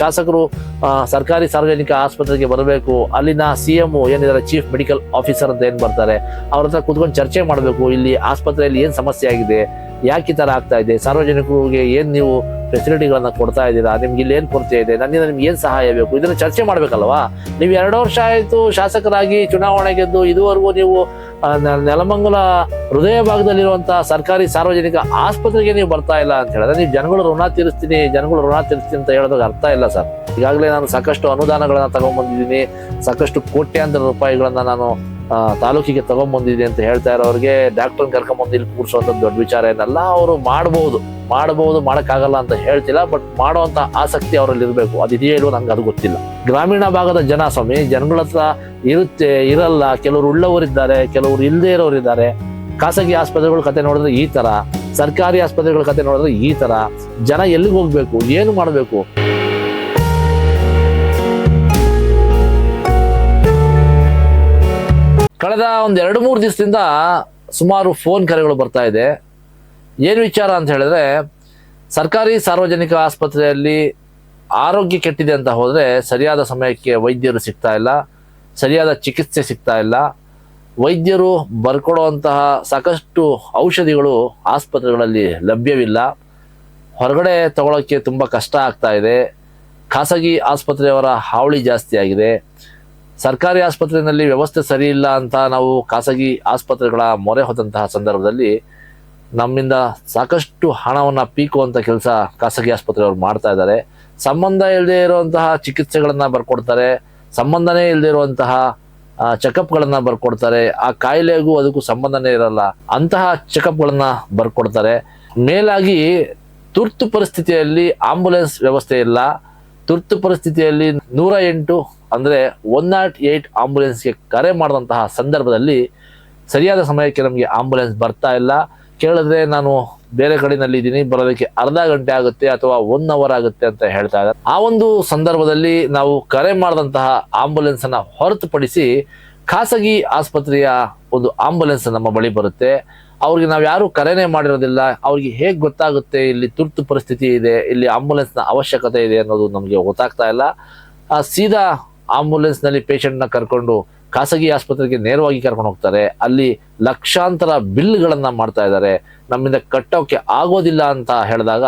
ಶಾಸಕರು ಸರ್ಕಾರಿ ಸಾರ್ವಜನಿಕ ಆಸ್ಪತ್ರೆಗೆ ಬರಬೇಕು. ಅಲ್ಲಿನ ಸಿ ಎಂ ಏನಿದ್ದಾರೆ ಚೀಫ್ ಮೆಡಿಕಲ್ ಆಫೀಸರ್ ಅಂತ ಏನು ಬರ್ತಾರೆ, ಅವ್ರ ಹತ್ರ ಕುತ್ಕೊಂಡು ಚರ್ಚೆ ಮಾಡಬೇಕು. ಇಲ್ಲಿ ಆಸ್ಪತ್ರೆಯಲ್ಲಿ ಏನು ಸಮಸ್ಯೆ ಆಗಿದೆ, ಯಾಕೆ ಈ ಥರ ಆಗ್ತಾ ಇದೆ? ಸಾರ್ವಜನಿಕರಿಗೆ ಏನು ನೀವು ಫೆಸಿಲಿಟಿಗಳನ್ನ ಕೊಡ್ತಾ ಇದ್ದೀರಾ? ನಿಮ್ಗೆ ಇಲ್ಲಿ ಏನು ಕೊರತೆ ಇದೆ? ನನ್ನಿಂದ ನಿಮ್ಗೆ ಏನು ಸಹಾಯ ಬೇಕು? ಇದನ್ನು ಚರ್ಚೆ ಮಾಡಬೇಕಲ್ವಾ? ನೀವು ಎರಡು ವರ್ಷ ಆಯಿತು ಶಾಸಕರಾಗಿ ಚುನಾವಣೆ ಗೆದ್ದು ಇದುವರೆಗೂ ನೀವು ನೆಲಮಂಗಲ ಹೃದಯ ಭಾಗದಲ್ಲಿರುವಂಥ ಸರ್ಕಾರಿ ಸಾರ್ವಜನಿಕ ಆಸ್ಪತ್ರೆಗೆ ನೀವು ಬರ್ತಾ ಇಲ್ಲ ಅಂತ ಹೇಳಿದ್ರೆ ನೀವು ಜನಗಳು ಋಣ ತೀರಿಸ್ತೀನಿ, ಜನಗಳು ಋಣ ತೀರಿಸ್ತೀನಿ ಅಂತ ಹೇಳೋದಕ್ಕೆ ಅರ್ಥ ಇಲ್ಲ ಸರ್. ಈಗಾಗಲೇ ನಾನು ಸಾಕಷ್ಟು ಅನುದಾನಗಳನ್ನು ತಗೊಂಡ್ಬಂದಿದ್ದೀನಿ ಸಾಕಷ್ಟು ಕೋಟ್ಯಾಂತರ ರೂಪಾಯಿಗಳನ್ನು ನಾನು ತಾಲೂಕಿಗೆ ತಗೊಂಡ್ಬಂದಿದ್ದೀನಿ ಅಂತ ಹೇಳ್ತಾ ಇರೋರಿಗೆ ಡಾಕ್ಟರ್ ಕರ್ಕೊಂಬಂದು ಇಲ್ಲಿ ಕೂರಿಸುವಂಥ ದೊಡ್ಡ ವಿಚಾರ ಏನಲ್ಲ, ಅವರು ಮಾಡ್ಬೋದು. ಮಾಡಬಹುದು ಮಾಡೋಕ್ಕಾಗಲ್ಲ ಅಂತ ಹೇಳ್ತಿಲ್ಲ ಬಟ್ ಮಾಡುವಂಥ ಆಸಕ್ತಿ ಅವರಲ್ಲಿ ಇರಬೇಕು. ಅದಿದೆಯೋ ಇಲ್ಲೋ ನನಗೆ ಅದು ಗೊತ್ತಿಲ್ಲ. ಗ್ರಾಮೀಣ ಭಾಗದ ಜನ ಸ್ವಾಮಿ ಜನಗಳ ಹತ್ರ ಇರುತ್ತೆ, ಇರಲ್ಲ. ಕೆಲವರು ಉಳ್ಳವರಿದ್ದಾರೆ, ಕೆಲವರು ಇಲ್ಲದೇ ಇರೋರಿದ್ದಾರೆ. ಖಾಸಗಿ ಆಸ್ಪತ್ರೆಗಳ ಕತೆ ನೋಡಿದ್ರೆ ಈ ತರ, ಸರ್ಕಾರಿ ಆಸ್ಪತ್ರೆಗಳ ಕತೆ ನೋಡಿದ್ರೆ ಈ ತರ. ಜನ ಎಲ್ಲಿಗೆ ಹೋಗಬೇಕು? ಏನು ಮಾಡಬೇಕು? ಕಳೆದ ಒಂದ್ ಎರಡು ಮೂರು ದಿವಸದಿಂದ ಸುಮಾರು ಫೋನ್ ಕರೆಗಳು ಬರ್ತಾ ಇದೆ. ಏನು ವಿಚಾರ ಅಂತ ಹೇಳಿದ್ರೆ, ಸರ್ಕಾರಿ ಸಾರ್ವಜನಿಕ ಆಸ್ಪತ್ರೆಯಲ್ಲಿ ಆರೋಗ್ಯ ಕೆಟ್ಟಿದೆ ಅಂತ ಹೋದರೆ ಸರಿಯಾದ ಸಮಯಕ್ಕೆ ವೈದ್ಯರು ಸಿಗ್ತಾ ಇಲ್ಲ, ಸರಿಯಾದ ಚಿಕಿತ್ಸೆ ಸಿಗ್ತಾ ಇಲ್ಲ. ವೈದ್ಯರು ಬರ್ಕೊಡುವಂತಹ ಸಾಕಷ್ಟು ಔಷಧಿಗಳು ಆಸ್ಪತ್ರೆಗಳಲ್ಲಿ ಲಭ್ಯವಿಲ್ಲ. ಹೊರಗಡೆ ತಗೊಳ್ಳೋಕ್ಕೆ ತುಂಬ ಕಷ್ಟ ಆಗ್ತಾ ಇದೆ. ಖಾಸಗಿ ಆಸ್ಪತ್ರೆಯವರ ಹಾವಳಿ ಜಾಸ್ತಿ ಆಗಿದೆ. ಸರ್ಕಾರಿ ಆಸ್ಪತ್ರೆಯಲ್ಲಿ ವ್ಯವಸ್ಥೆ ಸರಿ ಇಲ್ಲ ಅಂತ ನಾವು ಖಾಸಗಿ ಆಸ್ಪತ್ರೆಗಳ ಮೊರೆ ಹೋದಂತಹ ಸಂದರ್ಭದಲ್ಲಿ ನಮ್ಮಿಂದ ಸಾಕಷ್ಟು ಹಣವನ್ನು ಪೀಕುವಂಥ ಕೆಲಸ ಖಾಸಗಿ ಆಸ್ಪತ್ರೆಯವರು ಮಾಡ್ತಾ ಇದ್ದಾರೆ. ಸಂಬಂಧ ಇಲ್ಲದೆ ಇರುವಂತಹ ಚಿಕಿತ್ಸೆಗಳನ್ನು ಬರ್ಕೊಡ್ತಾರೆ. ಸಂಬಂಧನೇ ಇಲ್ಲದೆ ಇರುವಂತಹ ಚೆಕಪ್ಗಳನ್ನು ಬರ್ಕೊಡ್ತಾರೆ. ಆ ಕಾಯಿಲೆಗೂ ಅದಕ್ಕೂ ಸಂಬಂಧನೇ ಇರಲ್ಲ. ಅಂತಹ ಚೆಕಪ್ಗಳನ್ನು ಬರ್ಕೊಡ್ತಾರೆ. ಮೇಲಾಗಿ ತುರ್ತು ಪರಿಸ್ಥಿತಿಯಲ್ಲಿ ಆಂಬುಲೆನ್ಸ್ ವ್ಯವಸ್ಥೆ ಇಲ್ಲ. ತುರ್ತು ಪರಿಸ್ಥಿತಿಯಲ್ಲಿ ನೂರ ಎಂಟು ಅಂದರೆ ಒನ್ ನಾಟ್ ಏಯ್ಟ್ ಆಂಬುಲೆನ್ಸ್ಗೆ ಕರೆ ಮಾಡಿದಂತಹ ಸಂದರ್ಭದಲ್ಲಿ ಸರಿಯಾದ ಸಮಯಕ್ಕೆ ನಮಗೆ ಆಂಬುಲೆನ್ಸ್ ಬರ್ತಾ ಇಲ್ಲ. ಕೇಳಿದ್ರೆ ನಾನು ಬೇರೆ ಕಡೆನಲ್ಲಿ ಇದ್ದೀನಿ, ಬರೋದಕ್ಕೆ ಅರ್ಧ ಗಂಟೆ ಆಗುತ್ತೆ ಅಥವಾ ಒನ್ ಅವರ್ ಆಗುತ್ತೆ ಅಂತ ಹೇಳ್ತಾ ಇದ್ದಾರೆ. ಆ ಒಂದು ಸಂದರ್ಭದಲ್ಲಿ ನಾವು ಕರೆ ಮಾಡಿದಂತಹ ಆಂಬುಲೆನ್ಸ್ ಅನ್ನ ಹೊರತುಪಡಿಸಿ ಖಾಸಗಿ ಆಸ್ಪತ್ರೆಯ ಒಂದು ಆಂಬುಲೆನ್ಸ್ ನಮ್ಮ ಬಳಿ ಬರುತ್ತೆ. ಅವ್ರಿಗೆ ನಾವು ಯಾರು ಕರೆನೇ ಮಾಡಿರೋದಿಲ್ಲ. ಅವ್ರಿಗೆ ಹೇಗೆ ಗೊತ್ತಾಗುತ್ತೆ, ಇಲ್ಲಿ ತುರ್ತು ಪರಿಸ್ಥಿತಿ ಇದೆ, ಇಲ್ಲಿ ಆಂಬುಲೆನ್ಸ್ನ ಅವಶ್ಯಕತೆ ಇದೆ ಅನ್ನೋದು ನಮಗೆ ಗೊತ್ತಾಗ್ತಾ ಇಲ್ಲ. ಆ ಸೀದಾ ಆಂಬುಲೆನ್ಸ್ನಲ್ಲಿ ಪೇಷಂಟ್ನ ಕರ್ಕೊಂಡು ಖಾಸಗಿ ಆಸ್ಪತ್ರೆಗೆ ನೇರವಾಗಿ ಕರ್ಕೊಂಡು ಹೋಗ್ತಾರೆ. ಅಲ್ಲಿ ಲಕ್ಷಾಂತರ ಬಿಲ್ಗಳನ್ನ ಮಾಡ್ತಾ ಇದ್ದಾರೆ. ನಮ್ಮಿಂದ ಕಟ್ಟೋಕೆ ಆಗೋದಿಲ್ಲ ಅಂತ ಹೇಳಿದಾಗ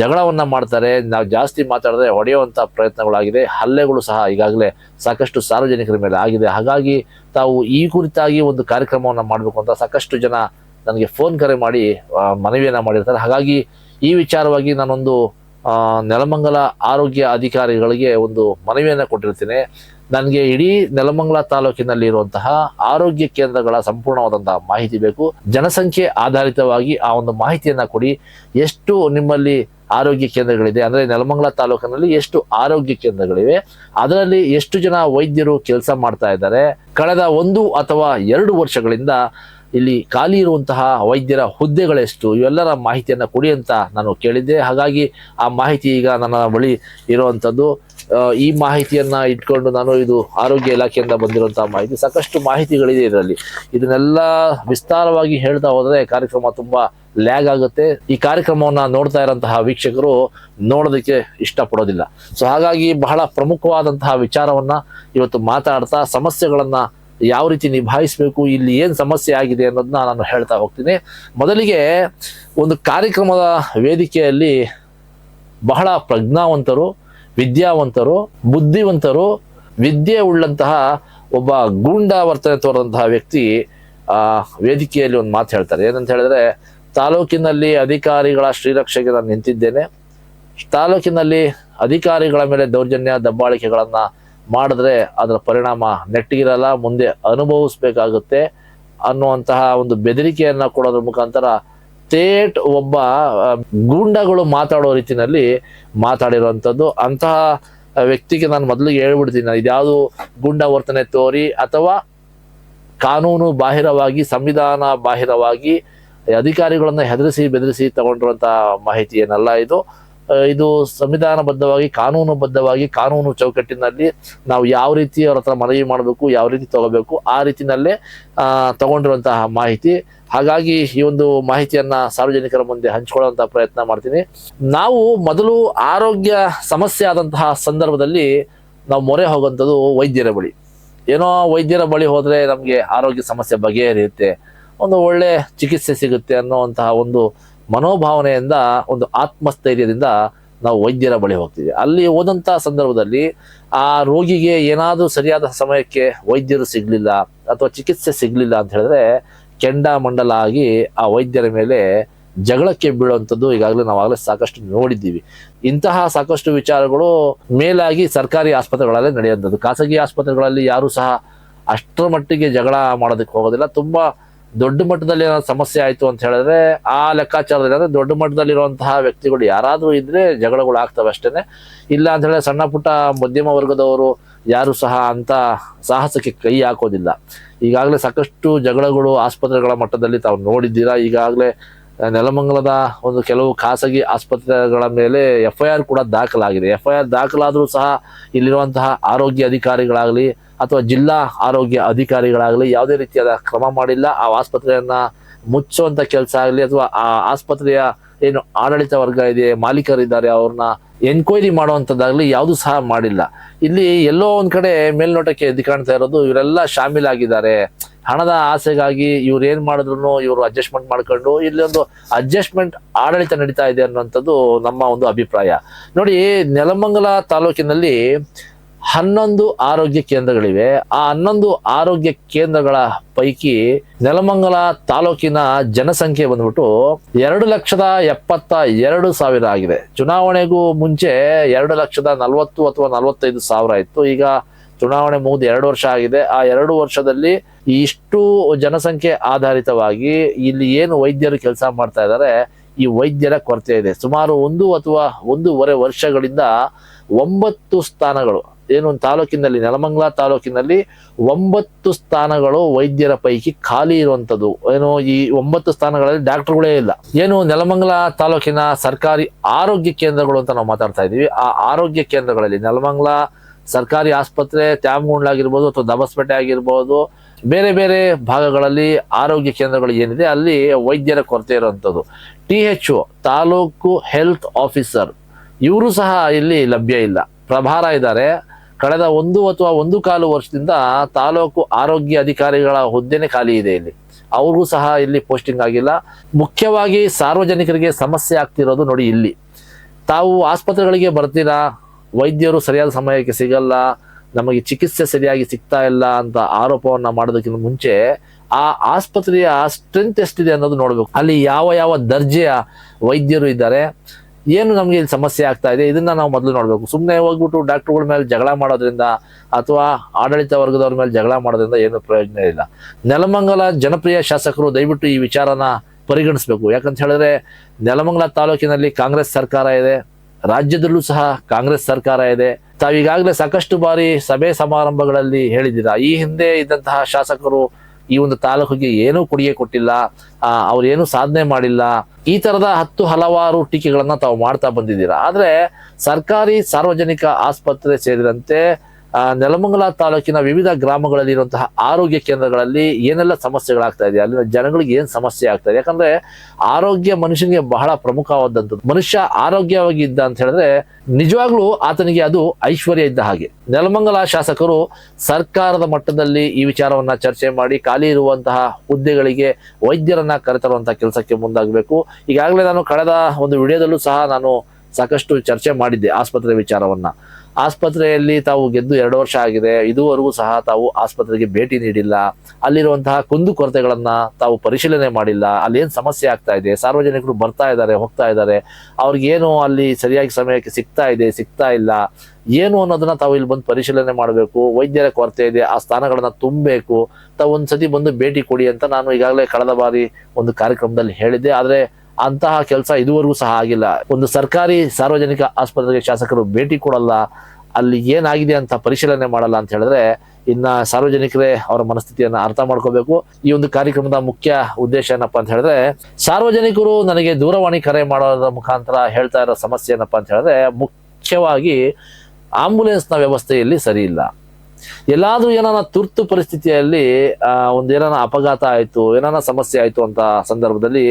ಜಗಳವನ್ನ ಮಾಡ್ತಾರೆ. ನಾವು ಜಾಸ್ತಿ ಮಾತಾಡಿದ್ರೆ ಹೊಡೆಯುವಂಥ ಪ್ರಯತ್ನಗಳಾಗಿದೆ. ಹಲ್ಲೆಗಳು ಸಹ ಈಗಾಗಲೇ ಸಾಕಷ್ಟು ಸಾರ್ವಜನಿಕರ ಮೇಲೆ ಆಗಿದೆ. ಹಾಗಾಗಿ ತಾವು ಈ ಕುರಿತಾಗಿ ಒಂದು ಕಾರ್ಯಕ್ರಮವನ್ನು ಮಾಡಬೇಕು ಅಂತ ಸಾಕಷ್ಟು ಜನ ನನಗೆ ಫೋನ್ ಕರೆ ಮಾಡಿ ಮನವಿಯನ್ನು ಮಾಡಿರ್ತಾರೆ. ಹಾಗಾಗಿ ಈ ವಿಚಾರವಾಗಿ ನಾನೊಂದು ನೆಲಮಂಗಲ ಆರೋಗ್ಯ ಅಧಿಕಾರಿಗಳಿಗೆ ಒಂದು ಮನವಿಯನ್ನ ಕೊಟ್ಟಿರ್ತೀನಿ. ನನಗೆ ಇಡೀ ನೆಲಮಂಗಲ ತಾಲೂಕಿನಲ್ಲಿ ಇರುವಂತಹ ಆರೋಗ್ಯ ಕೇಂದ್ರಗಳ ಸಂಪೂರ್ಣವಾದಂತಹ ಮಾಹಿತಿ ಬೇಕು. ಜನಸಂಖ್ಯೆ ಆಧಾರಿತವಾಗಿ ಆ ಒಂದು ಮಾಹಿತಿಯನ್ನ ಕೊಡಿ. ಎಷ್ಟು ನಿಮ್ಮಲ್ಲಿ ಆರೋಗ್ಯ ಕೇಂದ್ರಗಳಿದೆ, ಅಂದ್ರೆ ನೆಲಮಂಗಲ ತಾಲೂಕಿನಲ್ಲಿ ಎಷ್ಟು ಆರೋಗ್ಯ ಕೇಂದ್ರಗಳಿವೆ, ಅದರಲ್ಲಿ ಎಷ್ಟು ಜನ ವೈದ್ಯರು ಕೆಲಸ ಮಾಡ್ತಾ ಇದ್ದಾರೆ. ಕಳೆದ ಒಂದು ಅಥವಾ ಎರಡು ವರ್ಷಗಳಿಂದ ಇಲ್ಲಿ ಖಾಲಿ ಇರುವಂತಹ ವೈದ್ಯರ ಹುದ್ದೆಗಳೆಷ್ಟು, ಇವೆಲ್ಲರ ಮಾಹಿತಿಯನ್ನು ಕೊಡಿ ಅಂತ ನಾನು ಕೇಳಿದ್ದೆ. ಹಾಗಾಗಿ ಆ ಮಾಹಿತಿ ಈಗ ನನ್ನ ಬಳಿ ಇರುವಂಥದ್ದು ಈ ಮಾಹಿತಿಯನ್ನ ಇಟ್ಕೊಂಡು ನಾನು ಇದು ಆರೋಗ್ಯ ಇಲಾಖೆಯಿಂದ ಬಂದಿರುವಂತಹ ಮಾಹಿತಿ. ಸಾಕಷ್ಟು ಮಾಹಿತಿಗಳಿದೆ ಇದರಲ್ಲಿ. ಇದನ್ನೆಲ್ಲ ವಿಸ್ತಾರವಾಗಿ ಹೇಳ್ತಾ ಹೋದ್ರೆ ಕಾರ್ಯಕ್ರಮ ತುಂಬಾ ಲ್ಯಾಗ್ ಆಗುತ್ತೆ. ಈ ಕಾರ್ಯಕ್ರಮವನ್ನ ನೋಡ್ತಾ ಇರೋಂತಹ ವೀಕ್ಷಕರು ನೋಡೋದಕ್ಕೆ ಇಷ್ಟಪಡೋದಿಲ್ಲ. ಸೊ ಹಾಗಾಗಿ ಬಹಳ ಪ್ರಮುಖವಾದಂತಹ ವಿಚಾರವನ್ನ ಇವತ್ತು ಮಾತಾಡ್ತಾ, ಸಮಸ್ಯೆಗಳನ್ನ ಯಾವ ರೀತಿ ನಿಭಾಯಿಸಬೇಕು, ಇಲ್ಲಿ ಏನು ಸಮಸ್ಯೆ ಆಗಿದೆ ಅನ್ನೋದನ್ನ ನಾನು ಹೇಳ್ತಾ ಹೋಗ್ತೀನಿ. ಮೊದಲಿಗೆ ಒಂದು ಕಾರ್ಯಕ್ರಮದ ವೇದಿಕೆಯಲ್ಲಿ ಬಹಳ ಪ್ರಜ್ಞಾವಂತರು ವಿದ್ಯಾವಂತರು, ಬುದ್ಧಿವಂತರು, ವಿದ್ಯೆ ಉಳ್ಳಂತಹ ಒಬ್ಬ ಗೂಂಡಾ ವರ್ತನೆ ತೋರಿದಂತಹ ವ್ಯಕ್ತಿ, ಆ, ವೇದಿಕೆಯಲ್ಲಿ ಒಂದು ಮಾತು ಹೇಳ್ತಾರೆ. ಏನಂತ ಹೇಳಿದ್ರೆ, ತಾಲೂಕಿನಲ್ಲಿ ಅಧಿಕಾರಿಗಳ ಶ್ರೀರಕ್ಷೆಗೆ ನಾನು ನಿಂತಿದ್ದೇನೆ. ತಾಲೂಕಿನಲ್ಲಿ ಅಧಿಕಾರಿಗಳ ಮೇಲೆ ದೌರ್ಜನ್ಯ, ದಬ್ಬಾಳಿಕೆಗಳನ್ನ ಮಾಡಿದ್ರೆ ಅದರ ಪರಿಣಾಮ ನೆಟ್ಟಿಗಿರಲ್ಲ, ಮುಂದೆ ಅನುಭವಿಸ್ಬೇಕಾಗುತ್ತೆ ಅನ್ನುವಂತಹ ಒಂದು ಬೆದರಿಕೆಯನ್ನ ಕೊಡೋದ್ರ ಮುಖಾಂತರ ತೇಟ್ ಒಬ್ಬ ಗೂಂಡಾಗಳು ಮಾತಾಡೋ ರೀತಿನಲ್ಲಿ ಮಾತಾಡಿರುವಂಥದ್ದು. ಅಂತಹ ವ್ಯಕ್ತಿಗೆ ನಾನು ಮೊದಲಿಗೆ ಹೇಳ್ಬಿಡ್ತೀನಿ. ಇದ್ಯಾವುದು ಗೂಂಡ ವರ್ತನೆ ತೋರಿ ಅಥವಾ ಕಾನೂನು ಬಾಹಿರವಾಗಿ, ಸಂವಿಧಾನ ಬಾಹಿರವಾಗಿ ಅಧಿಕಾರಿಗಳನ್ನ ಹೆದರಿಸಿ, ಬೆದರಿಸಿ ತಗೊಂಡಿರುವಂತಹ ಮಾಹಿತಿ ಏನಲ್ಲ ಇದು. ಇದು ಸಂವಿಧಾನಬದ್ಧವಾಗಿ ಕಾನೂನುಬದ್ಧವಾಗಿ ಕಾನೂನು ಚೌಕಟ್ಟಿನಲ್ಲಿ ನಾವು ಯಾವ ರೀತಿ ಅವ್ರ ಹತ್ರ ಮನವಿ ಮಾಡಬೇಕು ಯಾವ ರೀತಿ ತಗೋಬೇಕು ಆ ರೀತಿನಲ್ಲೇ ಆ, ತಗೊಂಡಿರುವಂತಹ ಮಾಹಿತಿ. ಹಾಗಾಗಿ ಈ ಒಂದು ಮಾಹಿತಿಯನ್ನ ಸಾರ್ವಜನಿಕರ ಮುಂದೆ ಹಂಚಿಕೊಳ್ಳುವಂತಹ ಪ್ರಯತ್ನ ಮಾಡ್ತೀನಿ. ನಾವು ಮೊದಲು ಆರೋಗ್ಯ ಸಮಸ್ಯೆ ಆದಂತಹ ಸಂದರ್ಭದಲ್ಲಿ ನಾವು ಮೊರೆ ಹೋಗುವಂಥದ್ದು ವೈದ್ಯರ ಬಳಿ. ಏನೋ ವೈದ್ಯರ ಬಳಿ ಹೋದರೆ ನಮಗೆ ಆರೋಗ್ಯ ಸಮಸ್ಯೆ ಬಗೆಹರಿಯುತ್ತೆ. ಒಂದು ಒಳ್ಳೆ ಚಿಕಿತ್ಸೆ ಸಿಗುತ್ತೆ ಅನ್ನುವಂತಹ ಒಂದು ಮನೋಭಾವನೆಯಿಂದ ಒಂದು ಆತ್ಮಸ್ಥೈರ್ಯದಿಂದ ನಾವು ವೈದ್ಯರ ಬಳಿ ಹೋಗ್ತೀವಿ ಅಲ್ಲಿ ಹೋದಂಥ ಸಂದರ್ಭದಲ್ಲಿ ಆ ರೋಗಿಗೆ ಏನಾದರೂ ಸರಿಯಾದ ಸಮಯಕ್ಕೆ ವೈದ್ಯರು ಸಿಗಲಿಲ್ಲ ಅಥವಾ ಚಿಕಿತ್ಸೆ ಸಿಗಲಿಲ್ಲ ಅಂತ ಹೇಳಿದ್ರೆ ಕೆಂಡ ಮಂಡಲ ಆಗಿ ಆ ವೈದ್ಯರ ಮೇಲೆ ಜಗಳಕ್ಕೆ ಬೀಳುವಂಥದ್ದು ಈಗಾಗಲೇ ನಾವಾಗಲೇ ಸಾಕಷ್ಟು ನೋಡಿದ್ದೀವಿ. ಇಂತಹ ಸಾಕಷ್ಟು ವಿಚಾರಗಳು ಮೇಲಾಗಿ ಸರ್ಕಾರಿ ಆಸ್ಪತ್ರೆಗಳಲ್ಲೇ ನಡೆಯುವಂಥದ್ದು. ಖಾಸಗಿ ಆಸ್ಪತ್ರೆಗಳಲ್ಲಿ ಯಾರೂ ಸಹ ಅಷ್ಟರ ಮಟ್ಟಿಗೆ ಜಗಳ ಮಾಡೋದಕ್ಕೆ ಹೋಗೋದಿಲ್ಲ. ತುಂಬಾ ದೊಡ್ಡ ಮಟ್ಟದಲ್ಲಿ ಏನಾದ್ರು ಸಮಸ್ಯೆ ಆಯಿತು ಅಂತ ಹೇಳಿದ್ರೆ ಆ ಲೆಕ್ಕಾಚಾರದಲ್ಲಿ ಅಂದರೆ ದೊಡ್ಡ ಮಟ್ಟದಲ್ಲಿರುವಂತಹ ವ್ಯಕ್ತಿಗಳು ಯಾರಾದರೂ ಇದ್ರೆ ಜಗಳಗಳು ಆಗ್ತವೆ ಅಷ್ಟೇನೆ. ಇಲ್ಲ ಅಂತ ಹೇಳಿದ್ರೆ ಸಣ್ಣ ಪುಟ್ಟ ಮಧ್ಯಮ ವರ್ಗದವರು ಯಾರು ಸಹ ಅಂತ ಸಾಹಸಕ್ಕೆ ಕೈ ಹಾಕೋದಿಲ್ಲ. ಈಗಾಗಲೇ ಸಾಕಷ್ಟು ಜಗಳಗಳು ಆಸ್ಪತ್ರೆಗಳ ಮಟ್ಟದಲ್ಲಿ ತಾವು ನೋಡಿದ್ದೀರಾ? ಈಗಾಗಲೇ ನೆಲಮಂಗಲದ ಒಂದು ಕೆಲವು ಖಾಸಗಿ ಆಸ್ಪತ್ರೆಗಳ ಮೇಲೆ ಎಫ್ ಐ ಆರ್ ಕೂಡ ದಾಖಲಾಗಿದೆ. ಎಫ್ ಐ ಆರ್ ದಾಖಲಾದರೂ ಸಹ ಇಲ್ಲಿರುವಂತಹ ಆರೋಗ್ಯ ಅಧಿಕಾರಿಗಳಾಗಲಿ ಅಥವಾ ಜಿಲ್ಲಾ ಆರೋಗ್ಯ ಅಧಿಕಾರಿಗಳಾಗಲಿ ಯಾವುದೇ ರೀತಿಯಾದ ಕ್ರಮ ಮಾಡಿಲ್ಲ, ಆ ಆಸ್ಪತ್ರೆಯನ್ನ ಮುಚ್ಚುವಂತ ಕೆಲಸ ಆಗಲಿ ಅಥವಾ ಆ ಆಸ್ಪತ್ರೆಯ ಏನು ಆಡಳಿತ ವರ್ಗ ಇದೆ, ಮಾಲೀಕರಿದ್ದಾರೆ, ಅವ್ರನ್ನ ಎನ್ಕ್ವೈರಿ ಮಾಡುವಂಥದ್ದಾಗಲಿ ಯಾವುದು ಸಹ ಮಾಡಿಲ್ಲ. ಇಲ್ಲಿ ಎಲ್ಲೋ ಒಂದು ಕಡೆ ಮೇಲ್ನೋಟಕ್ಕೆ ಎದ್ದು ಕಾಣ್ತಾ ಇರೋದು ಇವರೆಲ್ಲ ಶಾಮೀಲಾಗಿದ್ದಾರೆ. ಹಣದ ಆಸೆಗಾಗಿ ಇವ್ರು ಏನ್ ಮಾಡಿದ್ರು ಇವರು ಅಡ್ಜಸ್ಟ್ಮೆಂಟ್ ಮಾಡ್ಕೊಂಡು ಇಲ್ಲಿ ಒಂದು ಅಡ್ಜಸ್ಟ್ಮೆಂಟ್ ಆಡಳಿತ ನಡೀತಾ ಇದೆ ಅನ್ನುವಂಥದ್ದು ನಮ್ಮ ಒಂದು ಅಭಿಪ್ರಾಯ. ನೋಡಿ, ನೆಲಮಂಗಲ ತಾಲೂಕಿನಲ್ಲಿ ಹನ್ನೊಂದು ಆರೋಗ್ಯ ಕೇಂದ್ರಗಳಿವೆ. ಆ ಹನ್ನೊಂದು ಆರೋಗ್ಯ ಕೇಂದ್ರಗಳ ಪೈಕಿ ನೆಲಮಂಗಲ ತಾಲೂಕಿನ ಜನಸಂಖ್ಯೆ ಬಂದ್ಬಿಟ್ಟು ಎರಡು ಲಕ್ಷದ ಎಪ್ಪತ್ತ ಎರಡು ಸಾವಿರ ಆಗಿದೆ. ಚುನಾವಣೆಗೂ ಮುಂಚೆ ಎರಡು ಲಕ್ಷದ ನಲವತ್ತು ಅಥವಾ ನಲವತ್ತೈದು ಸಾವಿರ ಇತ್ತು. ಈಗ ಚುನಾವಣೆ ಮುಗಿದು ಎರಡು ವರ್ಷ ಆಗಿದೆ. ಆ ಎರಡು ವರ್ಷದಲ್ಲಿ ಇಷ್ಟು ಜನಸಂಖ್ಯೆ ಆಧಾರಿತವಾಗಿ ಇಲ್ಲಿ ಏನು ವೈದ್ಯರು ಕೆಲಸ ಮಾಡ್ತಾ ಇದ್ದಾರೆ, ಈ ವೈದ್ಯರ ಕೊರತೆ ಇದೆ. ಸುಮಾರು ಒಂದು ಅಥವಾ ಒಂದೂವರೆ ವರ್ಷಗಳಿಂದ ಒಂಬತ್ತು ಸ್ಥಾನಗಳು ಏನು ತಾಲೂಕಿನಲ್ಲಿ, ನೆಲಮಂಗ್ಲ ತಾಲೂಕಿನಲ್ಲಿ ಒಂಬತ್ತು ಸ್ಥಾನಗಳು ವೈದ್ಯರ ಪೈಕಿ ಖಾಲಿ ಇರುವಂಥದ್ದು ಏನು ಈ ಒಂಬತ್ತು ಸ್ಥಾನಗಳಲ್ಲಿ ಡಾಕ್ಟರ್ಗಳೇ ಇಲ್ಲ. ಏನು ನೆಲಮಂಗ್ಲ ತಾಲೂಕಿನ ಸರ್ಕಾರಿ ಆರೋಗ್ಯ ಕೇಂದ್ರಗಳು ಅಂತ ನಾವು ಮಾತಾಡ್ತಾ ಇದ್ದೀವಿ. ಆ ಆರೋಗ್ಯ ಕೇಂದ್ರಗಳಲ್ಲಿ ನೆಲಮಂಗ್ಲ ಸರ್ಕಾರಿ ಆಸ್ಪತ್ರೆ ತ್ಯಾಮಗುಂಡ್ಲಾಗಿರ್ಬೋದು ಅಥವಾ ದಬಸ್ಪೇಟೆ ಆಗಿರ್ಬೋದು, ಬೇರೆ ಬೇರೆ ಭಾಗಗಳಲ್ಲಿ ಆರೋಗ್ಯ ಕೇಂದ್ರಗಳು ಏನಿದೆ, ಅಲ್ಲಿ ವೈದ್ಯರ ಕೊರತೆ ಇರುವಂಥದ್ದು T H taluk health officer, ಇವರು ಸಹ ಇಲ್ಲಿ ಲಭ್ಯ ಇಲ್ಲ. ಪ್ರಭಾರ ಇದ್ದಾರೆ. ಕಳೆದ ಒಂದು ಅಥವಾ ಒಂದು ಕಾಲು ವರ್ಷದಿಂದ ತಾಲೂಕು ಆರೋಗ್ಯ ಅಧಿಕಾರಿಗಳ ಹುದ್ದೆನೇ ಖಾಲಿ ಇದೆ ಇಲ್ಲಿ. ಅವ್ರಿಗೂ ಸಹ ಇಲ್ಲಿ ಪೋಸ್ಟಿಂಗ್ ಆಗಿಲ್ಲ. ಮುಖ್ಯವಾಗಿ ಸಾರ್ವಜನಿಕರಿಗೆ ಸಮಸ್ಯೆ ಆಗ್ತಿರೋದು ನೋಡಿ ಇಲ್ಲಿ. ತಾವು ಆಸ್ಪತ್ರೆಗಳಿಗೆ ಬರ್ತೀರಾ, ವೈದ್ಯರು ಸರಿಯಾದ ಸಮಯಕ್ಕೆ ಸಿಗಲ್ಲ, ನಮಗೆ ಚಿಕಿತ್ಸೆ ಸರಿಯಾಗಿ ಸಿಗ್ತಾ ಇಲ್ಲ ಅಂತ ಆರೋಪವನ್ನು ಮಾಡೋದಕ್ಕಿಂತ ಮುಂಚೆ ಆ ಆಸ್ಪತ್ರೆಯ ಸ್ಟ್ರೆಂತ್ ಎಷ್ಟಿದೆ ಅನ್ನೋದು ನೋಡಬೇಕು. ಅಲ್ಲಿ ಯಾವ ಯಾವ ದರ್ಜೆಯ ವೈದ್ಯರು ಇದ್ದಾರೆ ಏನು ನಮಗೆ ಇಲ್ಲಿ ಸಮಸ್ಯೆ ಆಗ್ತಾ ಇದೆ? ಇದನ್ನ ನಾವು ಮೊದಲು ನೋಡಬೇಕು. ಸುಮ್ಮನೆ ಹೋಗ್ಬಿಟ್ಟು ಡಾಕ್ಟರ್ಗಳ ಮೇಲೆ ಜಗಳ ಮಾಡೋದ್ರಿಂದ ಅಥವಾ ಆಡಳಿತ ವರ್ಗದವ್ರ ಮೇಲೆ ಜಗಳ ಮಾಡೋದ್ರಿಂದ ಏನು ಪ್ರಯೋಜನ ಇಲ್ಲ. ನೆಲಮಂಗಲ ಜನಪ್ರಿಯ ಶಾಸಕರು ದಯವಿಟ್ಟು ಈ ವಿಚಾರನ ಪರಿಗಣಿಸಬೇಕು. ಯಾಕಂತ ಹೇಳಿದ್ರೆ, ನೆಲಮಂಗಲ ತಾಲೂಕಿನಲ್ಲಿ ಕಾಂಗ್ರೆಸ್ ಸರ್ಕಾರ ಇದೆ. ರಾಜ್ಯದಲ್ಲೂ ಸಹ ಕಾಂಗ್ರೆಸ್ ಸರ್ಕಾರ ಇದೆ. ತಾವೀಗಾಗಲೇ ಸಾಕಷ್ಟು ಬಾರಿ ಸಭೆ ಸಮಾರಂಭಗಳಲ್ಲಿ ಹೇಳಿದ್ದೀರಾ. ಈ ಹಿಂದೆ ಇದ್ದಂತಹ ಶಾಸಕರು ಈ ಒಂದು ತಾಲೂಕಿಗೆ ಏನೂ ಕೊಡುಗೆ ಕೊಟ್ಟಿಲ್ಲ ಆ, ಅವ್ರು ಏನೂ ಸಾಧನೆ ಮಾಡಿಲ್ಲ. ಈ ತರದ ಹತ್ತು ಹಲವಾರು ಟೀಕೆಗಳನ್ನ ತಾವು ಮಾಡ್ತಾ ಬಂದಿದ್ದೀರಾ. ಆದ್ರೆ ಸರ್ಕಾರಿ ಸಾರ್ವಜನಿಕ ಆಸ್ಪತ್ರೆ ಸೇರಿದಂತೆ ನೆಲಮಂಗಲ ತಾಲೂಕಿನ ವಿವಿಧ ಗ್ರಾಮಗಳಲ್ಲಿ ಇರುವಂತಹ ಆರೋಗ್ಯ ಕೇಂದ್ರಗಳಲ್ಲಿ ಏನೆಲ್ಲ ಸಮಸ್ಯೆಗಳಾಗ್ತಾ ಇದೆ? ಅಲ್ಲಿನ ಜನಗಳಿಗೆ ಏನು ಸಮಸ್ಯೆ ಆಗ್ತಾ ಇದೆ? ಯಾಕಂದ್ರೆ ಆರೋಗ್ಯ ಮನುಷ್ಯನಿಗೆ ಬಹಳ ಪ್ರಮುಖವಾದಂಥದ್ದು. ಮನುಷ್ಯ ಆರೋಗ್ಯವಾಗಿ ಇದ್ದ ಅಂತ ಹೇಳಿದ್ರೆ ನಿಜವಾಗ್ಲೂ ಆತನಿಗೆ ಅದು ಐಶ್ವರ್ಯ ಇದ್ದ ಹಾಗೆ. ನೆಲಮಂಗಲ ಶಾಸಕರು ಸರ್ಕಾರದ ಮಟ್ಟದಲ್ಲಿ ಈ ವಿಚಾರವನ್ನ ಚರ್ಚೆ ಮಾಡಿ ಖಾಲಿ ಇರುವಂತಹ ಹುದ್ದೆಗಳಿಗೆ ವೈದ್ಯರನ್ನ ಕರೆತರುವಂತಹ ಕೆಲಸಕ್ಕೆ ಮುಂದಾಗಬೇಕು. ಈಗಾಗಲೇ ನಾನು ಕಳೆದ ಒಂದು ವಿಡಿಯೋದಲ್ಲೂ ಸಹ ನಾನು ಸಾಕಷ್ಟು ಚರ್ಚೆ ಮಾಡಿದ್ದೆ ಆಸ್ಪತ್ರೆ ವಿಚಾರವನ್ನ. ಆಸ್ಪತ್ರೆಯಲ್ಲಿ ತಾವು ಗೆದ್ದು ಎರಡು ವರ್ಷ ಆಗಿದೆ, ಇದುವರೆಗೂ ಸಹ ತಾವು ಆಸ್ಪತ್ರೆಗೆ ಭೇಟಿ ನೀಡಿಲ್ಲ. ಅಲ್ಲಿರುವಂತಹ ಕುಂದು ಕೊರತೆಗಳನ್ನ ತಾವು ಪರಿಶೀಲನೆ ಮಾಡಿಲ್ಲ. ಅಲ್ಲಿ ಏನು ಸಮಸ್ಯೆ ಆಗ್ತಾ ಇದೆ? ಸಾರ್ವಜನಿಕರು ಬರ್ತಾ ಇದ್ದಾರೆ, ಹೋಗ್ತಾ ಇದ್ದಾರೆ. ಅವ್ರಿಗೇನು ಅಲ್ಲಿ ಸರಿಯಾಗಿ ಸಮಯಕ್ಕೆ ಸಿಗ್ತಾ ಇದೆ, ಸಿಗ್ತಾ ಇಲ್ಲ? ಏನು ಅನ್ನೋದನ್ನ ತಾವು ಇಲ್ಲಿ ಬಂದು ಪರಿಶೀಲನೆ ಮಾಡಬೇಕು. ವೈದ್ಯರ ಕೊರತೆ ಇದೆ, ಆ ಸ್ಥಾನಗಳನ್ನ ತುಂಬಬೇಕು. ತಾವು ಒಂದ್ಸತಿ ಬಂದು ಭೇಟಿ ಕೊಡಿ ಅಂತ ನಾನು ಈಗಾಗಲೇ ಕಳೆದ ಬಾರಿ ಒಂದು ಕಾರ್ಯಕ್ರಮದಲ್ಲಿ ಹೇಳಿದ್ದೆ. ಆದ್ರೆ ಅಂತಹ ಕೆಲಸ ಇದುವರೆಗೂ ಸಹ ಆಗಿಲ್ಲ. ಒಂದು ಸರ್ಕಾರಿ ಸಾರ್ವಜನಿಕ ಆಸ್ಪತ್ರೆಗೆ ಶಾಸಕರು ಭೇಟಿ ಕೊಡಲ್ಲ. ಅಲ್ಲಿ ಏನಾಗಿದೆ ಅಂತ ಪರಿಶೀಲನೆ ಮಾಡಲ್ಲ ಅಂತ ಹೇಳಿದ್ರೆ ಇನ್ನ ಸಾರ್ವಜನಿಕರೇ ಅವರ ಮನಸ್ಥಿತಿಯನ್ನ ಅರ್ಥ ಮಾಡ್ಕೋಬೇಕು. ಈ ಒಂದು ಕಾರ್ಯಕ್ರಮದ ಮುಖ್ಯ ಉದ್ದೇಶ ಏನಪ್ಪಾ ಅಂತ ಹೇಳಿದ್ರೆ ಸಾರ್ವಜನಿಕರು ನನಗೆ ದೂರವಾಣಿ ಕರೆ ಮಾಡೋದ್ರ ಮುಖಾಂತರ ಹೇಳ್ತಾ ಇರೋ ಸಮಸ್ಯೆ ಏನಪ್ಪಾ ಅಂತ ಹೇಳಿದ್ರೆ ಮುಖ್ಯವಾಗಿ ಆಂಬುಲೆನ್ಸ್ನ ವ್ಯವಸ್ಥೆಯಲ್ಲಿ ಸರಿ ಇಲ್ಲ. ಎಲ್ಲಾದ್ರೂ ಏನಾನ ತುರ್ತು ಪರಿಸ್ಥಿತಿಯಲ್ಲಿ ಆ, ಒಂದು ಏನಾನ ಅಪಘಾತ ಆಯಿತು ಏನಾನ ಸಮಸ್ಯೆ ಆಯಿತು ಅಂತ ಸಂದರ್ಭದಲ್ಲಿ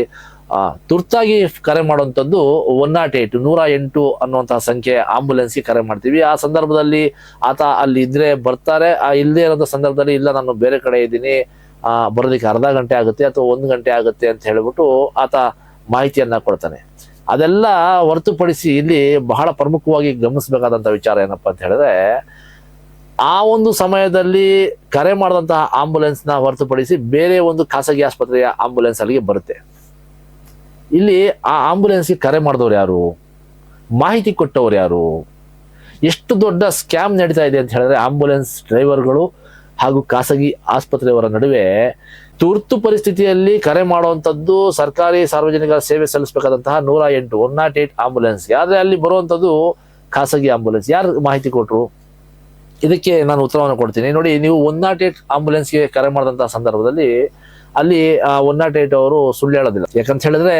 ತುರ್ತಾಗಿ ಕರೆ ಮಾಡುವಂಥದ್ದು ಒನ್ ನಾಟ್ ಏಟ್, ನೂರ ಎಂಟು ಅನ್ನುವಂತಹ ಸಂಖ್ಯೆ ಆಂಬುಲೆನ್ಸ್ಗೆ ಕರೆ ಮಾಡ್ತೀವಿ. ಆ ಸಂದರ್ಭದಲ್ಲಿ ಆತ ಅಲ್ಲಿ ಇದ್ರೆ ಬರ್ತಾರೆ. ಆ ಇಲ್ಲದೆ ಇರೋ ಸಂದರ್ಭದಲ್ಲಿ ಇಲ್ಲ, ನಾನು ಬೇರೆ ಕಡೆ ಇದ್ದೀನಿ. ಬರೋದಕ್ಕೆ ಅರ್ಧ ಗಂಟೆ ಆಗುತ್ತೆ ಅಥವಾ ಒಂದು ಗಂಟೆ ಆಗುತ್ತೆ ಅಂತ ಹೇಳಿಬಿಟ್ಟು ಆತ ಮಾಹಿತಿಯನ್ನ ಕೊಡ್ತಾನೆ. ಅದೆಲ್ಲ ಹೊರತುಪಡಿಸಿ ಇಲ್ಲಿ ಬಹಳ ಪ್ರಮುಖವಾಗಿ ಗಮನಿಸಬೇಕಾದಂತ ವಿಚಾರ ಏನಪ್ಪ ಅಂತ ಹೇಳಿದ್ರೆ, ಆ ಒಂದು ಸಮಯದಲ್ಲಿ ಕರೆ ಮಾಡಿದಂತಹ ಆಂಬುಲೆನ್ಸ್ನ ಹೊರತುಪಡಿಸಿ ಬೇರೆ ಒಂದು ಖಾಸಗಿ ಆಸ್ಪತ್ರೆಯ ಆಂಬುಲೆನ್ಸ್ ಅಲ್ಲಿಗೆ ಬರುತ್ತೆ. ಇಲ್ಲಿ ಆ ಆಂಬುಲೆನ್ಸ್ಗೆ ಕರೆ ಮಾಡಿದವ್ರು ಯಾರು? ಮಾಹಿತಿ ಕೊಟ್ಟವ್ರು ಯಾರು? ಎಷ್ಟು ದೊಡ್ಡ ಸ್ಕ್ಯಾಮ್ ನಡೀತಾ ಇದೆ ಅಂತ ಹೇಳಿದ್ರೆ ಆಂಬುಲೆನ್ಸ್ ಡ್ರೈವರ್ಗಳು ಹಾಗೂ ಖಾಸಗಿ ಆಸ್ಪತ್ರೆಯವರ ನಡುವೆ ತುರ್ತು ಪರಿಸ್ಥಿತಿಯಲ್ಲಿ ಕರೆ ಮಾಡುವಂಥದ್ದು ಸರ್ಕಾರಿ ಸಾರ್ವಜನಿಕರ ಸೇವೆ ಸಲ್ಲಿಸಬೇಕಾದಂತಹ ನೂರ ಎಂಟು ಒನ್ ನಾಟ್ ಏಟ್ ಆಂಬುಲೆನ್ಸ್ಗೆ ಆದರೆ ಅಲ್ಲಿ ಬರುವಂಥದ್ದು ಖಾಸಗಿ ಆಂಬುಲೆನ್ಸ್. ಯಾರು ಮಾಹಿತಿ ಕೊಟ್ಟರು ಇದಕ್ಕೆ ನಾನು ಉತ್ತರವನ್ನು ಕೊಡ್ತೀನಿ. ನೋಡಿ, ನೀವು ಒನ್ ನಾಟ್ ಏಟ್ ಆಂಬುಲೆನ್ಸ್ಗೆ ಕರೆ ಮಾಡಿದಂತಹ ಸಂದರ್ಭದಲ್ಲಿ ಅಲ್ಲಿ ಒನ್ ನಾಟ್ ಏಟ್ ಅವರು ಸುಳ್ಳು ಹೇಳೋದಿಲ್ಲ. ಯಾಕಂತ ಹೇಳಿದ್ರೆ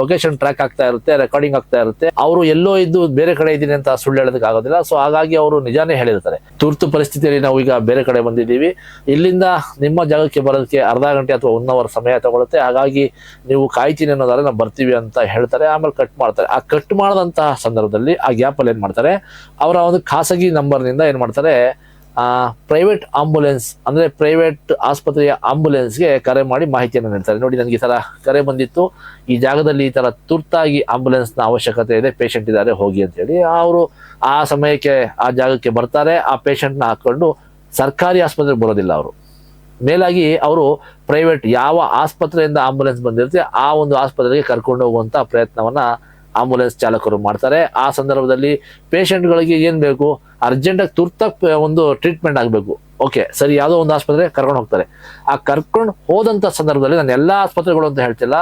ಲೊಕೇಶನ್ ಟ್ರ್ಯಾಕ್ ಆಗ್ತಾ ಇರುತ್ತೆ ರೆಕಾರ್ಡಿಂಗ್ ಆಗ್ತಾ ಇರುತ್ತೆ. ಅವರು ಎಲ್ಲೋ ಇದ್ದು ಬೇರೆ ಕಡೆ ಇದ್ದೀನಿ ಅಂತ ಸುಳ್ಳು ಹೇಳೋದಕ್ಕೆ ಆಗೋದಿಲ್ಲ. ಸೊ ಹಾಗಾಗಿ ಅವರು ನಿಜಾನೇ ಹೇಳಿರ್ತಾರೆ. ತುರ್ತು ಪರಿಸ್ಥಿತಿಯಲ್ಲಿ ನಾವು ಈಗ ಬೇರೆ ಕಡೆ ಬಂದಿದ್ದೀವಿ. ಇಲ್ಲಿಂದ ನಿಮ್ಮ ಜಾಗಕ್ಕೆ ಬರೋದಕ್ಕೆ ಅರ್ಧ ಗಂಟೆ ಅಥವಾ ಒನ್ ಅವರ್ ಸಮಯ ತಗೊಳುತ್ತೆ. ಹಾಗಾಗಿ ನೀವು ಕಾಯ್ತೀನಿ ಅನ್ನೋದಾದ್ರೆ ನಾವು ಬರ್ತೀವಿ ಅಂತ ಹೇಳ್ತಾರೆ. ಆಮೇಲೆ ಕಟ್ ಮಾಡ್ತಾರೆ. ಆ ಕಟ್ ಮಾಡಿದಂತಹ ಸಂದರ್ಭದಲ್ಲಿ ಆ ಗ್ಯಾಪಲ್ಲಿ ಏನು ಮಾಡ್ತಾರೆ? ಅವರ ಒಂದು ಖಾಸಗಿ ನಂಬರ್ನಿಂದ ಏನು ಮಾಡ್ತಾರೆ? ಪ್ರೈವೇಟ್ ಆಂಬುಲೆನ್ಸ್ ಅಂದ್ರೆ ಪ್ರೈವೇಟ್ ಆಸ್ಪತ್ರೆಯ ಆಂಬುಲೆನ್ಸ್ಗೆ ಕರೆ ಮಾಡಿ ಮಾಹಿತಿಯನ್ನು ನೀಡ್ತಾರೆ. ನೋಡಿ, ನನಗೆ ಈ ಥರ ಕರೆ ಬಂದಿತ್ತು. ಈ ಜಾಗದಲ್ಲಿ ಈ ಥರ ತುರ್ತಾಗಿ ಆಂಬುಲೆನ್ಸ್ನ ಅವಶ್ಯಕತೆ ಇದೆ. ಪೇಷಂಟ್ ಇದ್ದಾರೆ ಹೋಗಿ ಅಂತ ಹೇಳಿ ಅವರು ಆ ಸಮಯಕ್ಕೆ, ಆ ಜಾಗಕ್ಕೆ ಬರ್ತಾರೆ. ಆ ಪೇಷಂಟ್ನ ಹಾಕೊಂಡು ಸರ್ಕಾರಿ ಆಸ್ಪತ್ರೆಗೆ ಬರೋದಿಲ್ಲ ಅವರು. ಮೇಲಾಗಿ ಅವರು ಪ್ರೈವೇಟ್ ಯಾವ ಆಸ್ಪತ್ರೆಯಿಂದ ಆಂಬುಲೆನ್ಸ್ ಬಂದಿರುತ್ತೆ, ಆ ಒಂದು ಆಸ್ಪತ್ರೆಗೆ ಕರ್ಕೊಂಡು ಹೋಗುವಂತ ಪ್ರಯತ್ನವನ್ನ ಆಂಬುಲೆನ್ಸ್ ಚಾಲಕರು ಮಾಡ್ತಾರೆ. ಆ ಸಂದರ್ಭದಲ್ಲಿ ಪೇಷಂಟ್ಗಳಿಗೆ ಏನು ಬೇಕು? ಅರ್ಜೆಂಟಾಗಿ ತುರ್ತಾಗಿ ಒಂದು ಟ್ರೀಟ್ಮೆಂಟ್ ಆಗಬೇಕು. ಓಕೆ, ಸರಿ, ಯಾವುದೋ ಒಂದು ಆಸ್ಪತ್ರೆ ಕರ್ಕೊಂಡು ಹೋಗ್ತಾರೆ. ಆ ಕರ್ಕೊಂಡು ಹೋದಂಥ ಸಂದರ್ಭದಲ್ಲಿ ನಾನು ಎಲ್ಲಾ ಆಸ್ಪತ್ರೆಗಳು ಅಂತ ಹೇಳ್ತಿಲ್ಲ.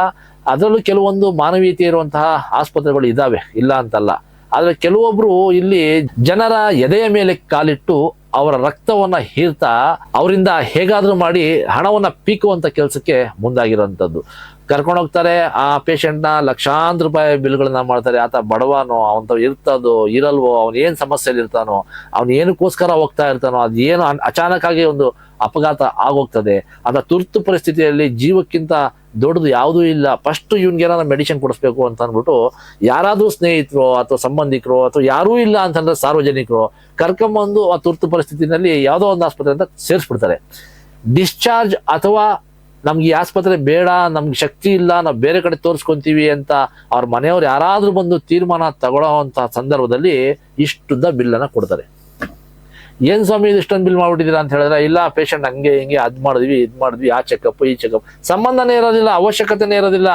ಅದರಲ್ಲೂ ಕೆಲವೊಂದು ಮಾನವೀಯತೆ ಇರುವಂತಹ ಆಸ್ಪತ್ರೆಗಳು ಇದಾವೆ. ಇಲ್ಲ ಅಂತಲ್ಲ. ಆದರೆ ಕೆಲವೊಬ್ಬರು ಇಲ್ಲಿ ಜನರ ಎದೆಯ ಮೇಲೆ ಕಾಲಿಟ್ಟು ಅವರ ರಕ್ತವನ್ನ ಹೀರ್ತಾ ಅವರಿಂದ ಹೇಗಾದರೂ ಮಾಡಿ ಹಣವನ್ನ ಪೀಕುವಂತ ಕೆಲಸಕ್ಕೆ ಮುಂದಾಗಿರುವಂತದ್ದು. ಕರ್ಕೊಂಡು ಹೋಗ್ತಾರೆ ಆ ಪೇಷಂಟ್ನ ಲಕ್ಷಾಂತರ ರೂಪಾಯಿ ಬಿಲ್ಗಳನ್ನ ಮಾಡ್ತಾರೆ. ಆತ ಬಡವನೋ ಅವಂತ ಇರ್ತದೋ, ಇರಲ್ವೋ, ಅವ್ನು ಏನು ಸಮಸ್ಯೆಯಲ್ಲಿ ಇರ್ತಾನೋ, ಅವ್ನು ಏನಕ್ಕೋಸ್ಕರ ಹೋಗ್ತಾ ಇರ್ತಾನೋ, ಅದು ಏನು ಅಚಾನಕ್ ಆಗಿ ಒಂದು ಅಪಘಾತ ಆಗೋಗ್ತದೆ. ಅದ ತುರ್ತು ಪರಿಸ್ಥಿತಿಯಲ್ಲಿ ಜೀವಕ್ಕಿಂತ ದೊಡ್ಡದು ಯಾವುದೂ ಇಲ್ಲ. ಫಸ್ಟ್ ಇವ್ನಿಗೆ ಏನಾದ್ರು ಮೆಡಿಸಿನ್ ಕೊಡಿಸ್ಬೇಕು ಅಂತ ಅಂದ್ಬಿಟ್ಟು ಯಾರಾದರೂ ಸ್ನೇಹಿತರು ಅಥವಾ ಸಂಬಂಧಿಕರು ಅಥವಾ ಯಾರೂ ಇಲ್ಲ ಅಂತಂದ್ರೆ ಸಾರ್ವಜನಿಕರು ಕರ್ಕೊಂಬಂದು ಆ ತುರ್ತು ಪರಿಸ್ಥಿತಿನಲ್ಲಿ ಯಾವುದೋ ಒಂದು ಆಸ್ಪತ್ರೆ ಅಂತ ಸೇರಿಸ್ಬಿಡ್ತಾರೆ. ಡಿಸ್ಚಾರ್ಜ್ ಅಥವಾ ನಮ್ಗೆ ಈ ಆಸ್ಪತ್ರೆ ಬೇಡ, ನಮ್ಗೆ ಶಕ್ತಿ ಇಲ್ಲ, ನಾವು ಬೇರೆ ಕಡೆ ತೋರಿಸ್ಕೊಂತೀವಿ ಅಂತ ಅವ್ರ ಮನೆಯವ್ರು ಯಾರಾದ್ರೂ ಬಂದು ತೀರ್ಮಾನ ತಗೊಳ್ಳೋವಂಥ ಸಂದರ್ಭದಲ್ಲಿ ಇಷ್ಟುದ್ದ ಬಿಲ್ಲನ್ನ ಕೊಡ್ತಾರೆ. ಏನ್ ಸ್ವಾಮಿ ಇದು ಇಷ್ಟೊಂದು ಬಿಲ್ ಮಾಡ್ಬಿಟ್ಟಿದ್ದೀರಾ ಅಂತ ಹೇಳಿದ್ರೆ, ಇಲ್ಲ ಪೇಷಂಟ್ ಹಂಗೆ ಹಿಂಗೆ ಅದ್ ಮಾಡಿದ್ವಿ, ಇದು ಮಾಡಿದ್ವಿ, ಆ ಚೆಕಪ್ ಈ ಚೆಕಪ್ ಸಂಬಂಧನೇ ಇರೋದಿಲ್ಲ, ಅವಶ್ಯಕತೆನೇ ಇರೋದಿಲ್ಲ.